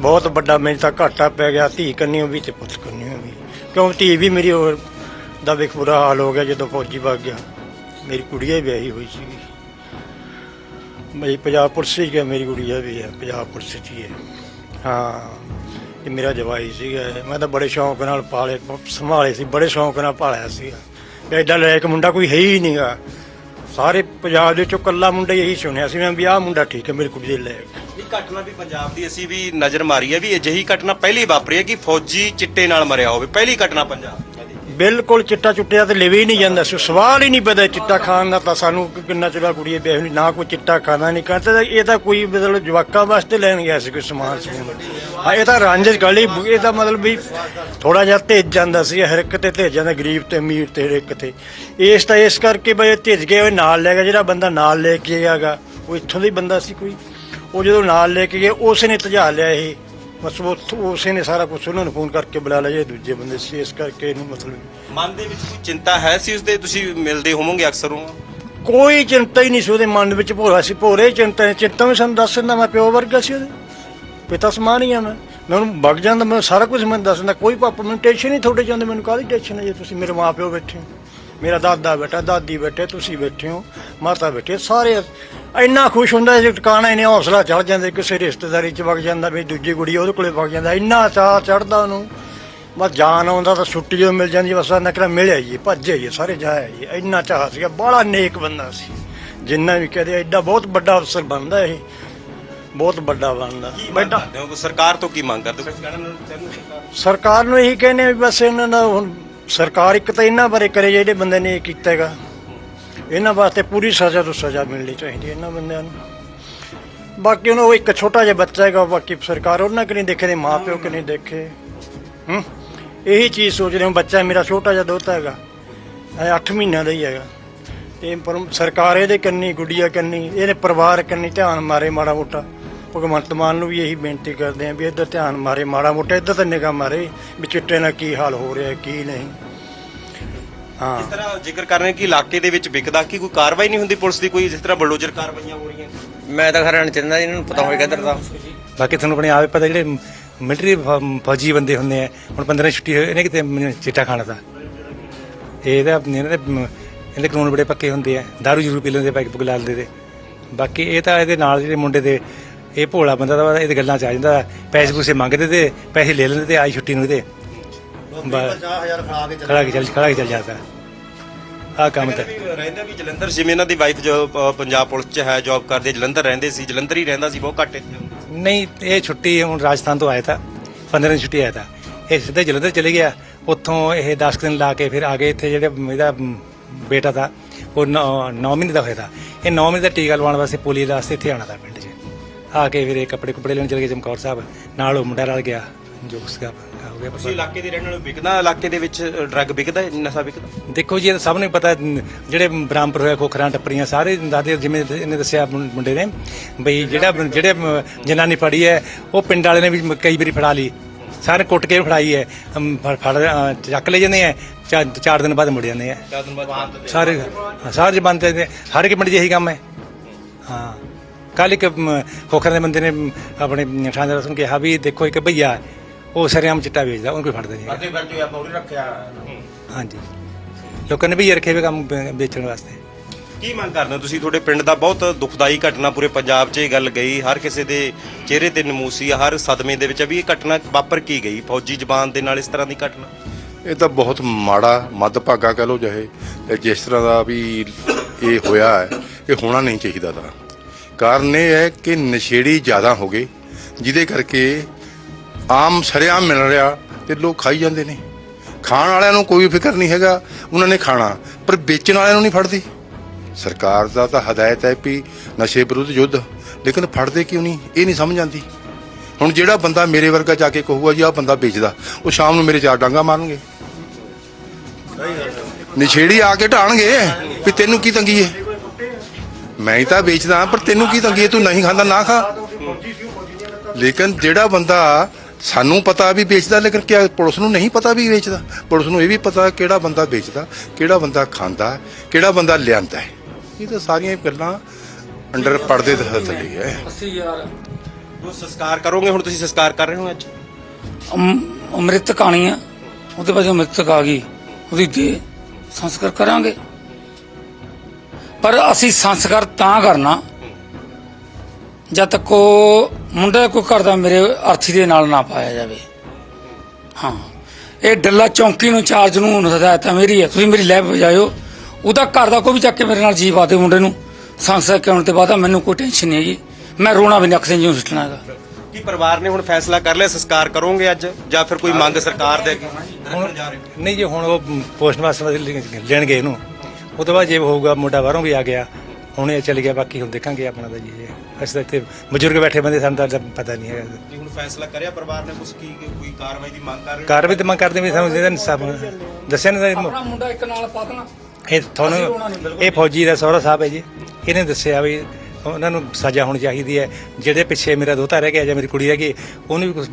ਬਹੁਤ ਵੱਡਾ ਮੈਨੂੰ ਤਾਂ ਘਾਟਾ ਪੈ ਗਿਆ, ਧੀ ਕੰਨਿਓ ਵੀ ਤੇ ਪੁੱਤ ਕੰਨਿਓ ਵੀ ਕਿਉਂ ਧੀ ਵੀ ਮੇਰੀ ਹੋਰ ਦਾ ਵੇਖ ਬੁਰਾ ਹਾਲ ਹੋ ਗਿਆ ਜਦੋਂ ਫੌਜੀ ਵਗ ਗਿਆ। ਮੇਰੀ ਕੁੜੀਏ ਵਿਆਹੀ ਹੋਈ ਸੀਗੀ। ਮੇਰੀ ਪੰਜਾਬ ਪੁਲਿਸ ਵਿੱਚ ਗਿਆ ਮੇਰੀ ਕੁੜੀਆ ਵੀ ਹੈ, ਪੰਜਾਬ ਪੁਲਿਸ ਵਿੱਚ ਹੀ। ਹੈ ਹਾਂ ਇਹ ਮੇਰਾ ਜਵਾਈ ਸੀਗਾ। ਮੈਂ ਤਾਂ ਬੜੇ ਸ਼ੌਂਕ ਨਾਲ ਪਾਲੇ ਸੰਭਾਲੇ ਸੀ, ਬੜੇ ਸ਼ੌਂਕ ਨਾਲ ਪਾਲਿਆ ਸੀਗਾ। ਵੀ ਐਡਾ ਲਾਇਕ ਮੁੰਡਾ ਕੋਈ ਹੈ ਹੀ ਨਹੀਂਗਾ ਸਾਰੇ ਪੰਜਾਬ ਦੇ ਚੋਂ ਕੱਲਾ ਮੁੰਡਾ ਹੀ ਇਹੀ ਸੁਣਿਆ ਸੀ ਮੈਂ ਵੀ ਆਹ ਮੁੰਡਾ ਠੀਕ ਹੈ, ਮੇਰੀ ਕੁੜੀ ਦੇ ਲਾਇਕ ਇਹ ਘਟਨਾ ਵੀ ਪੰਜਾਬ ਦੀ ਅਸੀਂ ਵੀ ਨਜ਼ਰ ਮਾਰੀ ਹੈ ਵੀ ਅਜਿਹੀ ਘਟਨਾ ਪਹਿਲੀ ਵਾਪਰੀ ਹੈ ਕਿ ਫੌਜੀ ਚਿੱਟੇ ਨਾਲ ਮਰਿਆ ਹੋਵੇ, ਪਹਿਲੀ ਘਟਨਾ ਪੰਜਾਬ ਬਿਲਕੁਲ ਚਿੱਟਾ ਚੁੱਟਿਆ ਤੇ ਲਿਵੇ ਹੀ ਨਹੀਂ ਜਾਂਦਾ, ਸੀ ਸਵਾਲ ਹੀ ਨਹੀਂ ਪੈਦਾ ਚਿੱਟਾ ਖਾਣ ਦਾ, ਤਾਂ ਸਾਨੂੰ ਕਿੰਨਾ ਚਿਰ ਕੁੜੀਏ ਵਿਆਹ ਨਹੀਂ ਨਾ ਕੋਈ ਚਿੱਟਾ ਖਾਣਾ ਨਹੀਂ ਕਹਿੰਦਾ ਇਹ ਤਾਂ ਕੋਈ ਮਤਲਬ ਜਵਾਕਾਂ ਵਾਸਤੇ ਲੈਣ ਗਿਆ ਸੀ ਕੋਈ ਸਮਾਨ ਸਮੂਨ। ਹਾਂ, ਇਹ ਤਾਂ ਰਾਂਝੇ ਗਲੀ ਇਹ ਤਾਂ ਮਤਲਬ ਵੀ ਥੋੜਾ ਜਿਹਾ ਤੇਜ ਜਾਂਦਾ ਸੀ, ਹਰ ਇੱਕ ਤੇ ਤੇਜ ਜਾਂਦਾ, ਗਰੀਬ ਤੇ ਅਮੀਰ ਤੇ ਹਰ ਇੱਕ ਤੇ। ਇਸ ਤਾਂ ਇਸ ਕਰਕੇ ਬਈ ਇਹ ਤੇਜ ਗਏ ਉਹ ਨਾਲ ਲੈ ਗਿਆ, ਜਿਹੜਾ ਬੰਦਾ ਨਾਲ ਲੈ ਕੇ ਗਿਆਗਾ ਉਹ ਇੱਥੋਂ ਦਾ ਹੀ ਬੰਦਾ ਸੀ ਕੋਈ। ਉਹ ਜਦੋਂ ਨਾਲ ਲੈ ਕੇ ਗਏ, ਉਸ ਨੇ ਤਜਾ ਲਿਆ ਇਹ। ਬਸ ਉਹ ਉਸੇ ਨੇ ਸਾਰਾ ਕੁਝ ਉਹਨਾਂ ਨੂੰ ਫੋਨ ਕਰਕੇ ਬੁਲਾ ਲਿਆ ਜਿਹੜੇ ਦੂਜੇ ਬੰਦੇ ਸੀ ਇਸ ਕਰਕੇ ਇਹਨੂੰ ਮਤਲਬ ਮਨ ਦੇ ਵਿੱਚ ਕੋਈ ਚਿੰਤਾ ਹੈ ਸੀ ਉਸਦੇ? ਤੁਸੀਂ ਮਿਲਦੇ ਹੋਵੋਗੇ ਅਕਸਰ ਉਹ ਕੋਈ ਚਿੰਤਾ ਹੀ ਨਹੀਂ ਸੀ ਉਹਦੇ ਮਨ ਵਿੱਚ ਭੋਰਾ ਸੀ ਭੋਰੇ ਚਿੰਤਾ ਨਹੀਂ ਚਿੰਤਾ ਵੀ ਸਾਨੂੰ ਦੱਸ ਦਿੰਦਾ ਮੈਂ ਪਿਓ ਵਰਗਾ ਸੀ ਉਹਦੇ। ਪਿਤਾ ਸਮਾਨ ਹੀ ਆ ਮੈਂ। ਮੈਂ ਉਹਨੂੰ ਵਗ ਜਾਂਦਾ ਮੈਂ ਸਾਰਾ ਕੁਝ ਮੈਨੂੰ ਦੱਸ ਦਿੰਦਾ। ਕੋਈ ਪਾਪਾ ਮੈਨੂੰ ਟੈਨਸ਼ਨ ਨਹੀਂ ਤੁਹਾਡੇ ਜਾਂਦੇ ਮੈਨੂੰ ਕਾਹਦੀ ਟੈਨਸ਼ਨ ਹੈ ਜੇ ਤੁਸੀਂ ਮੇਰੇ ਮਾਂ ਪਿਓ ਬੈਠੇ ਹੋ? ਮੇਰਾ ਦਾਦਾ ਬੈਠਾ ਦਾਦੀ ਬੈਠੇ ਤੁਸੀਂ ਬੈਠੇ ਹੋ ਮਾਤਾ ਬੈਠੇ ਸਾਰੇ ਇੰਨਾ ਖੁਸ਼ ਹੁੰਦਾ ਜੇ ਟਿਕਾਣਾ ਹੀ ਨਹੀਂ ਹੌਸਲਾ ਚੜ ਜਾਂਦੇ ਕਿਸੇ ਰਿਸ਼ਤੇਦਾਰੀ 'ਚ ਵਗ ਜਾਂਦਾ ਵੀ ਦੂਜੀ ਕੁੜੀ ਉਹਦੇ ਕੋਲੇ ਵਗ ਜਾਂਦਾ ਇੰਨਾ ਚਾਹ ਚੜਦਾ ਉਹਨੂੰ। ਬਸ ਜਾਨ ਆਉਂਦਾ ਤਾਂ ਛੁੱਟੀ ਜਦੋਂ ਮਿਲ ਜਾਂਦੀ ਬਸ ਆ ਨਕਰਾ ਮਿਲਿਆ ਜੀ ਭੱਜ ਜਾਈਏ ਸਾਰੇ ਜਾਇਆ ਜੀ ਇੰਨਾ ਚਾਹ ਸੀਗਾ ਬੜਾ ਨੇਕ ਬੰਦਾ ਸੀ। ਜਿੰਨਾ ਵੀ ਕਹਦੇ ਐਡਾ ਬਹੁਤ ਵੱਡਾ ਅਫਸਰ ਬਣਦਾ ਇਹ ਬਹੁਤ ਵੱਡਾ ਬਣਦਾ। ਬੈਠਾ ਸਰਕਾਰ ਤੋਂ ਕੀ ਮੰਗ ਕਰਦੇ ਸਰਕਾਰ ਨੂੰ? ਨੂੰ ਇਹੀ ਕਹਿੰਦੇ ਵੀ ਬਸ ਇਹਨਾਂ ਦਾ ਹੁਣ ਸਰਕਾਰ ਇੱਕ ਤਾਂ ਇਹਨਾਂ ਬਾਰੇ ਕਰੇ ਜਿਹੜੇ ਬੰਦੇ ਨੇ ਇਹ ਕੀਤਾ ਹੈਗਾ। ਇਹਨਾਂ ਵਾਸਤੇ ਪੂਰੀ ਸਜ਼ਾ ਤੋਂ ਸਜ਼ਾ ਮਿਲਣੀ ਚਾਹੀਦੀ ਇਹਨਾਂ ਬੰਦਿਆਂ ਨੂੰ। ਬਾਕੀ ਉਹਨਾਂ ਉਹ ਇੱਕ ਛੋਟਾ ਜਿਹਾ ਬੱਚਾ ਹੈਗਾ ਬਾਕੀ ਸਰਕਾਰ ਉਹਨਾਂ ਕਿ ਨਹੀਂ ਦੇਖੇ ਮਾਂ ਪਿਓ ਕਿ ਨਹੀਂ ਦੇਖੇ। ਹੂੰ? ਇਹੀ ਚੀਜ਼ ਸੋਚਦੇ ਹਾਂ, ਬੱਚਾ ਮੇਰਾ ਛੋਟਾ ਜਿਹਾ ਦੋਤਾ ਹੈਗਾ। ਇਹ 8 ਮਹੀਨਿਆਂ ਦਾ ਹੀ ਹੈਗਾ। ਤੇ ਪਰ ਸਰਕਾਰ ਇਹਦੇ ਕੰਨੀ, ਗੁੱਡੀਆਂ ਕੰਨੀ, ਇਹਦੇ ਪਰਿਵਾਰ ਕੰਨੀ ਧਿਆਨ ਮਾਰੇ ਮਾੜਾ ਮੋਟਾ। ਭਗਵੰਤ ਮਾਨ ਨੂੰ ਵੀ ਇਹੀ ਬੇਨਤੀ ਕਰਦੇ ਆਂ ਵੀ ਇੱਧਰ ਧਿਆਨ ਮਾਰੇ ਮਾੜਾ ਮੋਟਾ ਇੱਧਰ ਤਾਂ ਨਿਗਾਹ ਮਾਰੇ ਵੀ ਚਿੱਟੇ ਨਾਲ ਕੀ ਹਾਲ ਹੋ ਰਿਹਾ ਕੀ ਨਹੀਂ। ਹਾਂ। ਜਿਸ ਤਰ੍ਹਾਂ ਜ਼ਿਕਰ ਕਰ ਰਹੇ ਕਿ ਇਲਾਕੇ ਦੇ ਵਿੱਚ ਵਿਕਦਾ ਕਿ ਕੋਈ ਕਾਰਵਾਈ ਨਹੀਂ ਹੁੰਦੀ ਪੁਲਿਸ ਦੀ ਕੋਈ ਜਿਸ ਤਰ੍ਹਾਂ ਬਲਡੋਜ਼ਰ ਕਾਰਵਾਈਆਂ ਹੋ ਰਹੀਆਂ? ਮੈਂ ਤਾਂ ਹਰਿਆਣਾ ਚ ਰਹਿੰਦਾ ਇਹਨਾਂ ਨੂੰ ਪਤਾ ਹੋਏਗਾ ਇੱਧਰ ਦਾ। ਬਾਕੀ ਤੁਹਾਨੂੰ ਆਪਣੇ ਆਪੇ ਪਤਾ ਜਿਹੜੇ ਮਿਲਟਰੀ ਫੌਜੀ ਬੰਦੇ ਹੁੰਦੇ ਆ ਹੁਣ 15 ਛੁੱਟੀ ਹੋਏ ਇਹਨੇ ਕਿਤੇ ਮੈਨੂੰ ਚਿੱਟਾ ਖਾਣਾ ਤਾਂ। ਇਹਦਾ ਇਹਨਾਂ ਦੇ ਮ, ਇਹਦੇ ਕਾਨੂੰਨ ਬੜੇ ਪੱਕੇ ਹੁੰਦੇ ਆ ਦਾਰੂ ਜ਼ਰੂਰ ਪੀ ਲੈਂਦੇ ਪੈਗ ਪੁਗ ਲਾ ਲੈਂਦੇ ਤੇ। ਬਾਕੀ ਇਹ ਤਾਂ ਇਹਦੇ ਨਾਲ ਜਿਹੜੇ ਮੁੰਡੇ ਦੇ ਇਹ ਭੋਲਾ ਬੰਦਾ ਤਾਂ ਇਹਦੇ ਗੱਲਾਂ ਚ ਆ ਜਾਂਦਾ ਪੈਸੇ ਪੂਸੇ ਮੰਗਦੇ ਤੇ ਪੈਸੇ ਲੈ ਲੈਂਦੇ ਤੇ ਆਈ ਛੁੱਟੀ ਨੂੰ ਬਸ। 50000 ਖੜਾ ਕੇ ਖੜਾ ਕੇ ਚੱਲ ਖੜਾ ਕੇ ਚੱਲ ਜਾਂਦਾ। ਆ ਕੰਮ ਤਾਂ ਰਹਿੰਦਾ ਵੀ ਜਲੰਧਰ ਜਿਵੇਂ ਇਹਨਾਂ ਦੀ ਵਾਈਫ ਜੋ ਪੰਜਾਬ ਪੁਲਿਸ 'ਚ ਹੈ ਜੌਬ ਕਰਦੇ ਜਲੰਧਰ ਰਹਿੰਦੇ ਸੀ ਜਲੰਧਰ ਹੀ ਰਹਿੰਦਾ ਸੀ ਬਹੁਤ ਘੱਟ ਇੱਥੇ। ਹੁੰਦਾ। ਨਹੀਂ ਇਹ ਛੁੱਟੀ ਹੁਣ ਰਾਜਸਥਾਨ ਤੋਂ ਆਇਆ ਤਾਂ 15 ਦੀ ਛੁੱਟੀ ਆਇਆ ਤਾਂ। ਇਹ ਸਿੱਧਾ ਜਲੰਧਰ ਚਲੇ ਗਿਆ ਉੱਥੋਂ ਇਹ 10 ਦਿਨ ਲਾ ਕੇ ਫਿਰ ਆ ਗਏ ਇੱਥੇ ਜਿਹੜੇ ਇਹਦਾ ਮ, ਬੇਟਾ ਤਾਂ ਉਹ 9 ਮਹੀਨੇ ਦਾ ਹੋਇਆ ਤਾਂ। ਇਹ 9 ਮਹੀਨੇ ਦਾ ਟੀਕਾ ਲਵਾਉਣ ਵਾਸਤੇ ਪੁਲੀ ਦੇ ਵਾਸਤੇ ਇੱਥੇ ਆਣਾ ਤਾਂ ਪਿੰਡ 'ਚ ਆ ਕੇ ਫਿਰ ਇਹ ਕੱਪੜੇ ਕੁਪੜੇ ਲੈਣ ਚਲੇ ਗਏ ਚਮਕੌਰ ਸਾਹਿਬ। ਨਾਲ ਉਹ ਮੁੰਡਾ ਰਲ ਗਿਆ ਜੋ ਉਸਦਾ ਹੋ ਗਿਆ ਤੁਸੀਂ ਇਲਾਕੇ ਦੇ ਰਹਿਣ ਵਾਲੇ ਵਿਕਦਾ ਇਲਾਕੇ ਦੇ ਵਿੱਚ ਡਰੱਗ ਵਿਕਦਾ ਹੈ, ਨਸ਼ਾ ਵਿਕਦਾ? ਦੇਖੋ ਜੀ ਇਹ ਤਾਂ ਸਭ ਨੂੰ ਪਤਾ ਜਿਹੜੇ ਬ੍ਰਾਹਮਪੁਰ ਹੋਇਆ ਖੋਖਰਾਂ ਟੱਪਰੀਆਂ ਸਾਰੇ ਦੱਸਦੇ ਜਿਵੇਂ ਇਹਨੇ ਦੱਸਿਆ ਮੁੰਡੇ ਨੇ ਬਈ ਜਿਹੜਾ ਜਿਹੜੇ ਜਨਾਨੀ ਫੜੀ ਹੈ ਉਹ ਪਿੰਡ ਵਾਲੇ ਨੇ ਵੀ ਕਈ ਵਾਰੀ ਫੜਾ ਲਈ। ਸਾਰੇ ਕੁੱਟ ਕੇ ਫੜਾਈ ਹੈ ਫੜ ਚੱਕ ਲੈ ਜਾਂਦੇ ਆ ਚਾਰ ਦਿਨ ਬਾਅਦ ਮੁੜ ਜਾਂਦੇ ਆ। ਚਾਰ ਦਿਨ ਬਾਅਦ ਸਾਰੇ ਸਾਰੇ ਬੰਦੇ ਨੇ ਹਰ ਇੱਕ ਪਿੰਡ 'ਚ ਇਹੀ ਕੰਮ ਹੈ। ਹਾਂ। ਕੱਲ ਇੱਕ ਮ, ਖੋਖਰਾਂ ਦੇ ਬੰਦੇ ਨੇ ਮ, ਆਪਣੇ ਥਾਣੇਦਾਰ ਨੂੰ ਕਿਹਾ ਵੀ ਦੇਖੋ ਇੱਕ ਭਈਆ ਹੈ, ਉਹ ਸਰੇਆਮ ਚਿੱਟਾ ਵੇਚਦਾ ਉਹਨੂੰ ਕੋਈ ਫੜਦਾ ਨਹੀਂ ਹੈਗਾ। ਅੱਧੇ ਵਰਤੇ ਆਪਾਂ ਉਹਨੇ ਰੱਖਿਆ। ਹਾਂਜੀ। ਲੋਕਾਂ ਨੇ ਵੀ ਇਹ ਰੱਖੇ ਹੋਏ ਕੰਮ ਵੇ- ਵੇਚਣ ਵਾਸਤੇ। ਕੀ ਮੰਗ ਕਰਦੇ ਹੋ ਤੁਸੀਂ? ਤੁਹਾਡੇ ਪਿੰਡ ਦਾ ਬਹੁਤ ਦੁਖਦਾਈ ਘਟਨਾ ਪੂਰੇ ਪੰਜਾਬ 'ਚ ਇਹ ਗੱਲ ਗਈ। ਹਰ ਕਿਸੇ ਦੇ ਚਿਹਰੇ ਤੇ ਨਮੂਸੀ ਆ ਹਰ ਸਦਮੇ ਦੇ ਵਿੱਚ ਆ ਵੀ ਇਹ ਘਟਨਾ ਵਾਪਰ ਕੀ ਗਈ? ਫੌਜੀ ਜ਼ਬਾਨ ਦੇ ਨਾਲ ਇਸ ਤਰ੍ਹਾਂ ਦੀ ਘਟਨਾ? ਇਹ ਤਾਂ ਬਹੁਤ ਮਾੜਾ ਮੱਦਭਾਗਾ ਕਹ ਲੋ ਜਿਹੇ ਤੇ ਜਿਸ ਤਰ੍ਹਾਂ ਦਾ ਵੀ ਇਹ ਹੋਇਆ ਹੈ ਇਹ ਹੋਣਾ ਨਹੀਂ ਚਾਹੀਦਾ ਤਾਂ। ਕਾਰਨ ਇਹ ਹੈ ਕਿ ਨਸ਼ੇੜੀ ਜ਼ਿਆਦਾ ਹੋ ਗਏ, ਜਿਹਦੇ ਕਰਕੇ ਆਮ ਸਰਿਆਮ ਮਿਲ ਰਿਹਾ ਤੇ ਲੋਕ ਖਾਈ ਜਾਂਦੇ ਨੇ। ਖਾਣ ਵਾਲਿਆਂ ਨੂੰ ਕੋਈ ਫਿਕਰ ਨਹੀਂ ਹੈਗਾ, ਉਹਨਾਂ ਨੇ ਖਾਣਾ, ਪਰ ਵੇਚਣ ਵਾਲਿਆਂ ਨੂੰ ਨਹੀਂ ਫੜਦੀ। ਸਰਕਾਰ ਦਾ ਤਾਂ ਹਦਾਇਤ ਹੈ ਵੀ ਨਸ਼ੇ ਵਿਰੁੱਧ ਯੁੱਧ, ਲੇਕਿਨ ਫੜਦੇ ਕਿਉਂ ਨਹੀਂ? ਇਹ ਨਹੀਂ ਸਮਝ ਆਉਂਦੀ। ਹੁਣ ਜਿਹੜਾ ਬੰਦਾ ਮੇਰੇ ਵਰਗਾ ਜਾ ਕੇ ਕਹੂਗਾ ਜੀ ਆਹ ਬੰਦਾ ਵੇਚਦਾ, ਉਹ ਸ਼ਾਮ ਨੂੰ ਮੇਰੇ ਚਾਰ ਡਾਂਗਾ ਮਾਰਨਗੇ। ਨਿਛੇੜੀ ਆ ਕੇ ਢਾਣਗੇ ਵੀ ਤੈਨੂੰ ਕੀ ਤੰਗੀ ਹੈ? ਮੈਂ ਹੀ ਤਾਂ ਵੇਚਦਾ ਪਰ ਤੈਨੂੰ ਕੀ ਤੰਗੀ ਹੈ? ਤੂੰ ਨਹੀਂ ਖਾਂਦਾ ਨਾ ਖਾ। ਲੇਕਿਨ ਜਿਹੜਾ ਬੰਦਾ ਸਾਨੂੰ ਪਤਾ ਵੀ ਵੇਚਦਾ ਲੇਕਿਨ ਕਿਆ ਪੁਲਿਸ ਨੂੰ ਨਹੀਂ ਪਤਾ ਵੀ ਵੇਚਦਾ? ਪੁਲਿਸ ਨੂੰ ਇਹ ਵੀ ਪਤਾ ਕਿਹੜਾ ਬੰਦਾ ਵੇਚਦਾ ਕਿਹੜਾ ਬੰਦਾ ਖਾਂਦਾ ਕਿਹੜਾ ਬੰਦਾ ਲਿਆਂਦਾ ਹੈ। ਇਹ ਤਾਂ ਸਾਰੀਆਂ ਗੱਲਾਂ ਅੰਡਰ ਪਰਦੇ ਦੇ ਥੱਲੇ ਹੈ। 80000 ਉਹ ਸੰਸਕਾਰ ਕਰੋਗੇ? ਹੁਣ ਤੁਸੀਂ ਸੰਸਕਾਰ ਕਰ ਰਹੇ ਹੋ ਅੱਜ? ਅੰਮ੍ਰਿਤ ਕਹਾਣੀ ਆ ਉਹਦੇ ਬਾਅਦ ਅੰਮ੍ਰਿਤਕ ਆ ਗਈ। ਉਹਦੀ ਦੇ ਸੰਸਕਾਰ ਕਰਾਂਗੇ। ਪਰ ਅਸੀਂ ਸੰਸਕਾਰ ਤਾਂ ਕਰਨਾ। ਜਦ ਤੱਕ ਉਹ ਮੁੰਡਾ ਕੋਈ ਘਰ ਦਾ ਮੇਰੇ ਅਰਥੀ ਦੇ ਨਾਲ ਨਾ ਪਾਇਆ ਜਾਵੇ। ਹਾਂ। ਇਹ ਡੱਲਾ ਚੌਂਕੀ ਨੂੰ ਚਾਰਜ ਨੂੰ ਹਦਾਇਤ ਮੇਰੀ ਹੈ। ਤੁਸੀਂ ਮੇਰੀ ਲੈਬ ਵਜਾਇਓ ਉਹਦਾ ਘਰ ਦਾ ਕੋਈ ਵੀ ਚੱਕ ਕੇ ਮੇਰੇ ਨਾਲ ਜੀ ਪਾ ਦੇ ਮੁੰਡੇ ਨੂੰ। ਸੰਸਕਾਰ ਕਰਨ ਤੇ ਬਾਅਦ ਮੈਨੂੰ ਕੋਈ ਟੈਨਸ਼ਨ ਨਹੀਂ ਹੈਗੀ। ਮੈਂ ਰੋਣਾ ਵੀ ਨਹੀਂ ਅੱਖ ਜਿਉਂ ਸੁੱਟਣਾ ਹੈਗਾ। ਕੀ ਪਰਿਵਾਰ ਨੇ ਹੁਣ ਫੈਸਲਾ ਕਰ ਲਿਆ ਸੰਸਕਾਰ ਕਰੋਗੇ ਅੱਜ? ਜਾਂ ਫਿਰ ਕੋਈ ਮੰਗ ਸਰਕਾਰ ਦੇ ਅੱਗੇ? ਹੁਣ ਨਹੀਂ ਜੀ ਹੁਣ ਉਹ ਪੋਸਟ ਮਾਸਟਰ ਲੈਣ ਗਏ ਇਹਨੂੰ। ਉਹ ਤੋਂ ਬਾਅਦ ਜੇ ਹੋਊਗਾ ਮੁੰਡਾ ਬਾਹਰੋਂ ਵੀ ਆ ਗਿਆ ਹੁਣ ਇਹ ਚਲ ਗਿਆ ਬਾਕੀ ਹੁਣ ਦੇਖਾਂਗੇ ਆਪਣਾ ਤਾਂ ਜੀ ਇਹ। ਅਸੀਂ ਤਾਂ ਇੱਥੇ ਬਜ਼ੁਰਗ ਬੈਠੇ ਬੰਦੇ ਸਾਨੂੰ ਤਾਂ ਪਤਾ ਨਹੀਂ ਹੈਗਾ। ਜੀ ਹੁਣ ਫੈਸਲਾ ਕਰਿਆ ਪਰਿਵਾਰ ਨੇ ਕੁਝ ਕੀ ਕੋਈ ਕਾਰਵਾਈ ਦੀ ਮੰਗ ਕਰ ਰਹੇ ਹੋ? ਕਾਰ ਵੀ ਤਾਂ ਮੰਗ ਕਰਦੇ ਵੀ ਸਾਨੂੰ ਜਿਹਦਾ ਇਨਸਾਫ ਦੱਸਿਆ ਨਾ ਆਪਣਾ ਮੁੰਡਾ ਇੱਕ ਨਾਲ ਪਾ ਦੇਣਾ। ਇਹ ਤੁਹਾਨੂੰ ਇਹ ਫੌਜੀ ਦਾ ਸਹੁਰਾ ਸਾਹਿਬ ਹੈ ਜੀ। ਇਹਨੇ ਦੱਸਿਆ ਵੀ ਉਹਨਾਂ ਨੂੰ ਸਜ਼ਾ ਹੋਣੀ ਚਾਹੀਦੀ ਹੈ। ਜਿਹੜੇ ਪਿੱਛੇ ਮੇਰਾ ਦੋਤਾ ਰਹਿ ਗਿਆ ਜਾਂ ਮੇਰੀ ਕੁੜੀ ਰਹਿ ਗਈ ਉਹਨੂੰ ਵੀ ਕੁਝ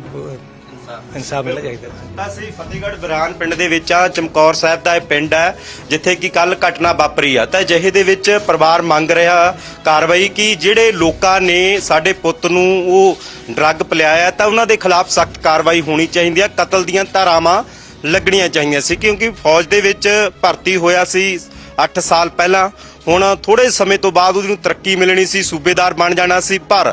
ਇਨਸਾਫ ਮਿਲਣਾ ਚਾਹੀਦਾ। ਤਾਂ ਅਸੀਂ ਫਤਿਹਗੜ੍ਹ ਬਰਾਨ ਪਿੰਡ ਦੇ ਵਿੱਚ ਆ ਚਮਕੌਰ ਸਾਹਿਬ ਦਾ ਇਹ ਪਿੰਡ ਹੈ, ਜਿੱਥੇ ਕਿ ਕੱਲ ਘਟਨਾ ਵਾਪਰੀ ਆ। ਤਾਂ ਜਿਹੇ ਦੇ ਵਿੱਚ ਪਰਿਵਾਰ ਮੰਗ ਰਿਹਾ ਕਾਰਵਾਈ ਕਿ ਜਿਹੜੇ ਲੋਕਾਂ ਨੇ ਸਾਡੇ ਪੁੱਤ ਨੂੰ ਉਹ ਡਰੱਗ ਪਿਲਾਇਆ ਤਾਂ ਉਹਨਾਂ ਦੇ ਖਿਲਾਫ ਸਖਤ ਕਾਰਵਾਈ ਹੋਣੀ ਚਾਹੀਦੀ ਆ ਕਤਲ ਦੀਆਂ ਧਾਰਾਵਾਂ ਲੱਗਣੀਆਂ ਚਾਹੀਦੀਆਂ ਸੀ, ਕਿਉਂਕਿ ਫੌਜ ਦੇ ਵਿੱਚ ਭਰਤੀ ਹੋਇਆ ਸੀ 8 ਸਾਲ ਪਹਿਲਾਂ। ਹੁਣ ਥੋੜੇ ਸਮੇਂ ਤੋਂ ਬਾਅਦ ਉਹਨੂੰ ਤਰੱਕੀ ਮਿਲਣੀ ਸੀ, ਸੂਬੇਦਾਰ ਬਣ ਜਾਣਾ ਸੀ, ਪਰ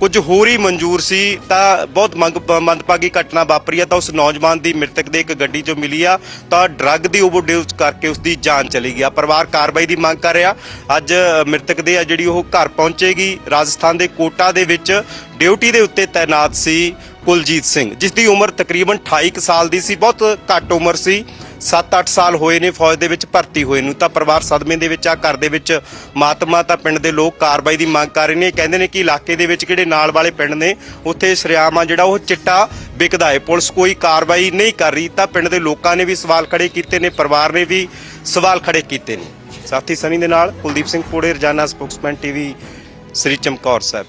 ਕੁਝ ਹੋਰ ਹੀ ਮਨਜ਼ੂਰ ਸੀ, ਤਾਂ ਬਹੁਤ ਮੰਗ ਮੰਦਭਾਗੀ ਘਟਨਾ ਵਾਪਰੀ ਆ, ਤਾਂ ਉਸ ਨੌਜਵਾਨ ਦੀ ਮ੍ਰਿਤਕ ਦੇ ਇੱਕ ਗੱਡੀ ਚੋਂ ਮਿਲੀ ਆ, ਤਾਂ ਡਰੱਗ ਦੀ ਓਵਰਡੋਜ਼ ਕਰਕੇ ਉਸ ਦੀ ਜਾਨ ਚਲੀ ਗਈ ਆ। ਪਰਿਵਾਰ ਕਾਰਵਾਈ ਦੀ ਮੰਗ ਕਰ ਰਿਹਾ। ਅੱਜ ਮ੍ਰਿਤਕ ਦੇ ਆ ਜਿਹੜੀ ਉਹ ਘਰ ਪਹੁੰਚੇਗੀ, ਰਾਜਸਥਾਨ ਦੇ ਕੋਟਾ ਦੇ ਵਿੱਚ ਡਿਊਟੀ ਦੇ ਉੱਤੇ ਤਾਇਨਾਤ ਸੀ ਕੁਲਜੀਤ ਸਿੰਘ ਜਿਸ ਦੀ ਉਮਰ ਤਕਰੀਬਨ 28 ਕੁ ਸਾਲ ਦੀ ਸੀ, ਬਹੁਤ ਘੱਟ ਉਮਰ ਸੀ। 7-8 ਸਾਲ ਹੋਏ ਨੇ ਫੌਜ ਦੇ ਵਿੱਚ ਭਰਤੀ ਹੋਏ ਨੂੰ। ਤਾਂ ਪਰਿਵਾਰ ਸਦਮੇ ਦੇ ਵਿੱਚ ਆ, ਘਰ ਦੇ ਵਿੱਚ ਮਾਤਮਾ ਤਾਂ ਪਿੰਡ ਦੇ ਲੋਕ ਕਾਰਵਾਈ ਦੀ ਮੰਗ ਕਰ ਰਹੇ ਨੇ। ਕਹਿੰਦੇ ਨੇ ਕਿ ਇਲਾਕੇ ਦੇ ਵਿੱਚ ਕਿਹੜੇ ਨਾਲ ਵਾਲੇ ਪਿੰਡ ਨੇ, ਉੱਥੇ ਸ਼ਰਿਆਮ ਆ ਜਿਹੜਾ ਉਹ ਚਿੱਟਾ ਵਿਕਦਾ ਹੈ। ਪੁਲਿਸ ਕੋਈ ਕਾਰਵਾਈ ਨਹੀਂ ਕਰ ਰਹੀ, ਤਾਂ ਪਿੰਡ ਦੇ ਲੋਕਾਂ ਨੇ ਵੀ ਸਵਾਲ ਖੜੇ ਕੀਤੇ ਨੇ, ਪਰਿਵਾਰ ਨੇ ਵੀ ਸਵਾਲ ਖੜੇ ਕੀਤੇ ਨੇ। ਸਾਥੀ ਸਨੀ ਦੇ ਨਾਲ ਕੁਲਦੀਪ ਸਿੰਘ ਕੋੜੇ ਰਜਾਨਾ ਸਪੋਕਸਮੈਨ ਟੀਵੀ, ਸ੍ਰੀ ਚਮਕੌਰ ਸਾਹਿਬ।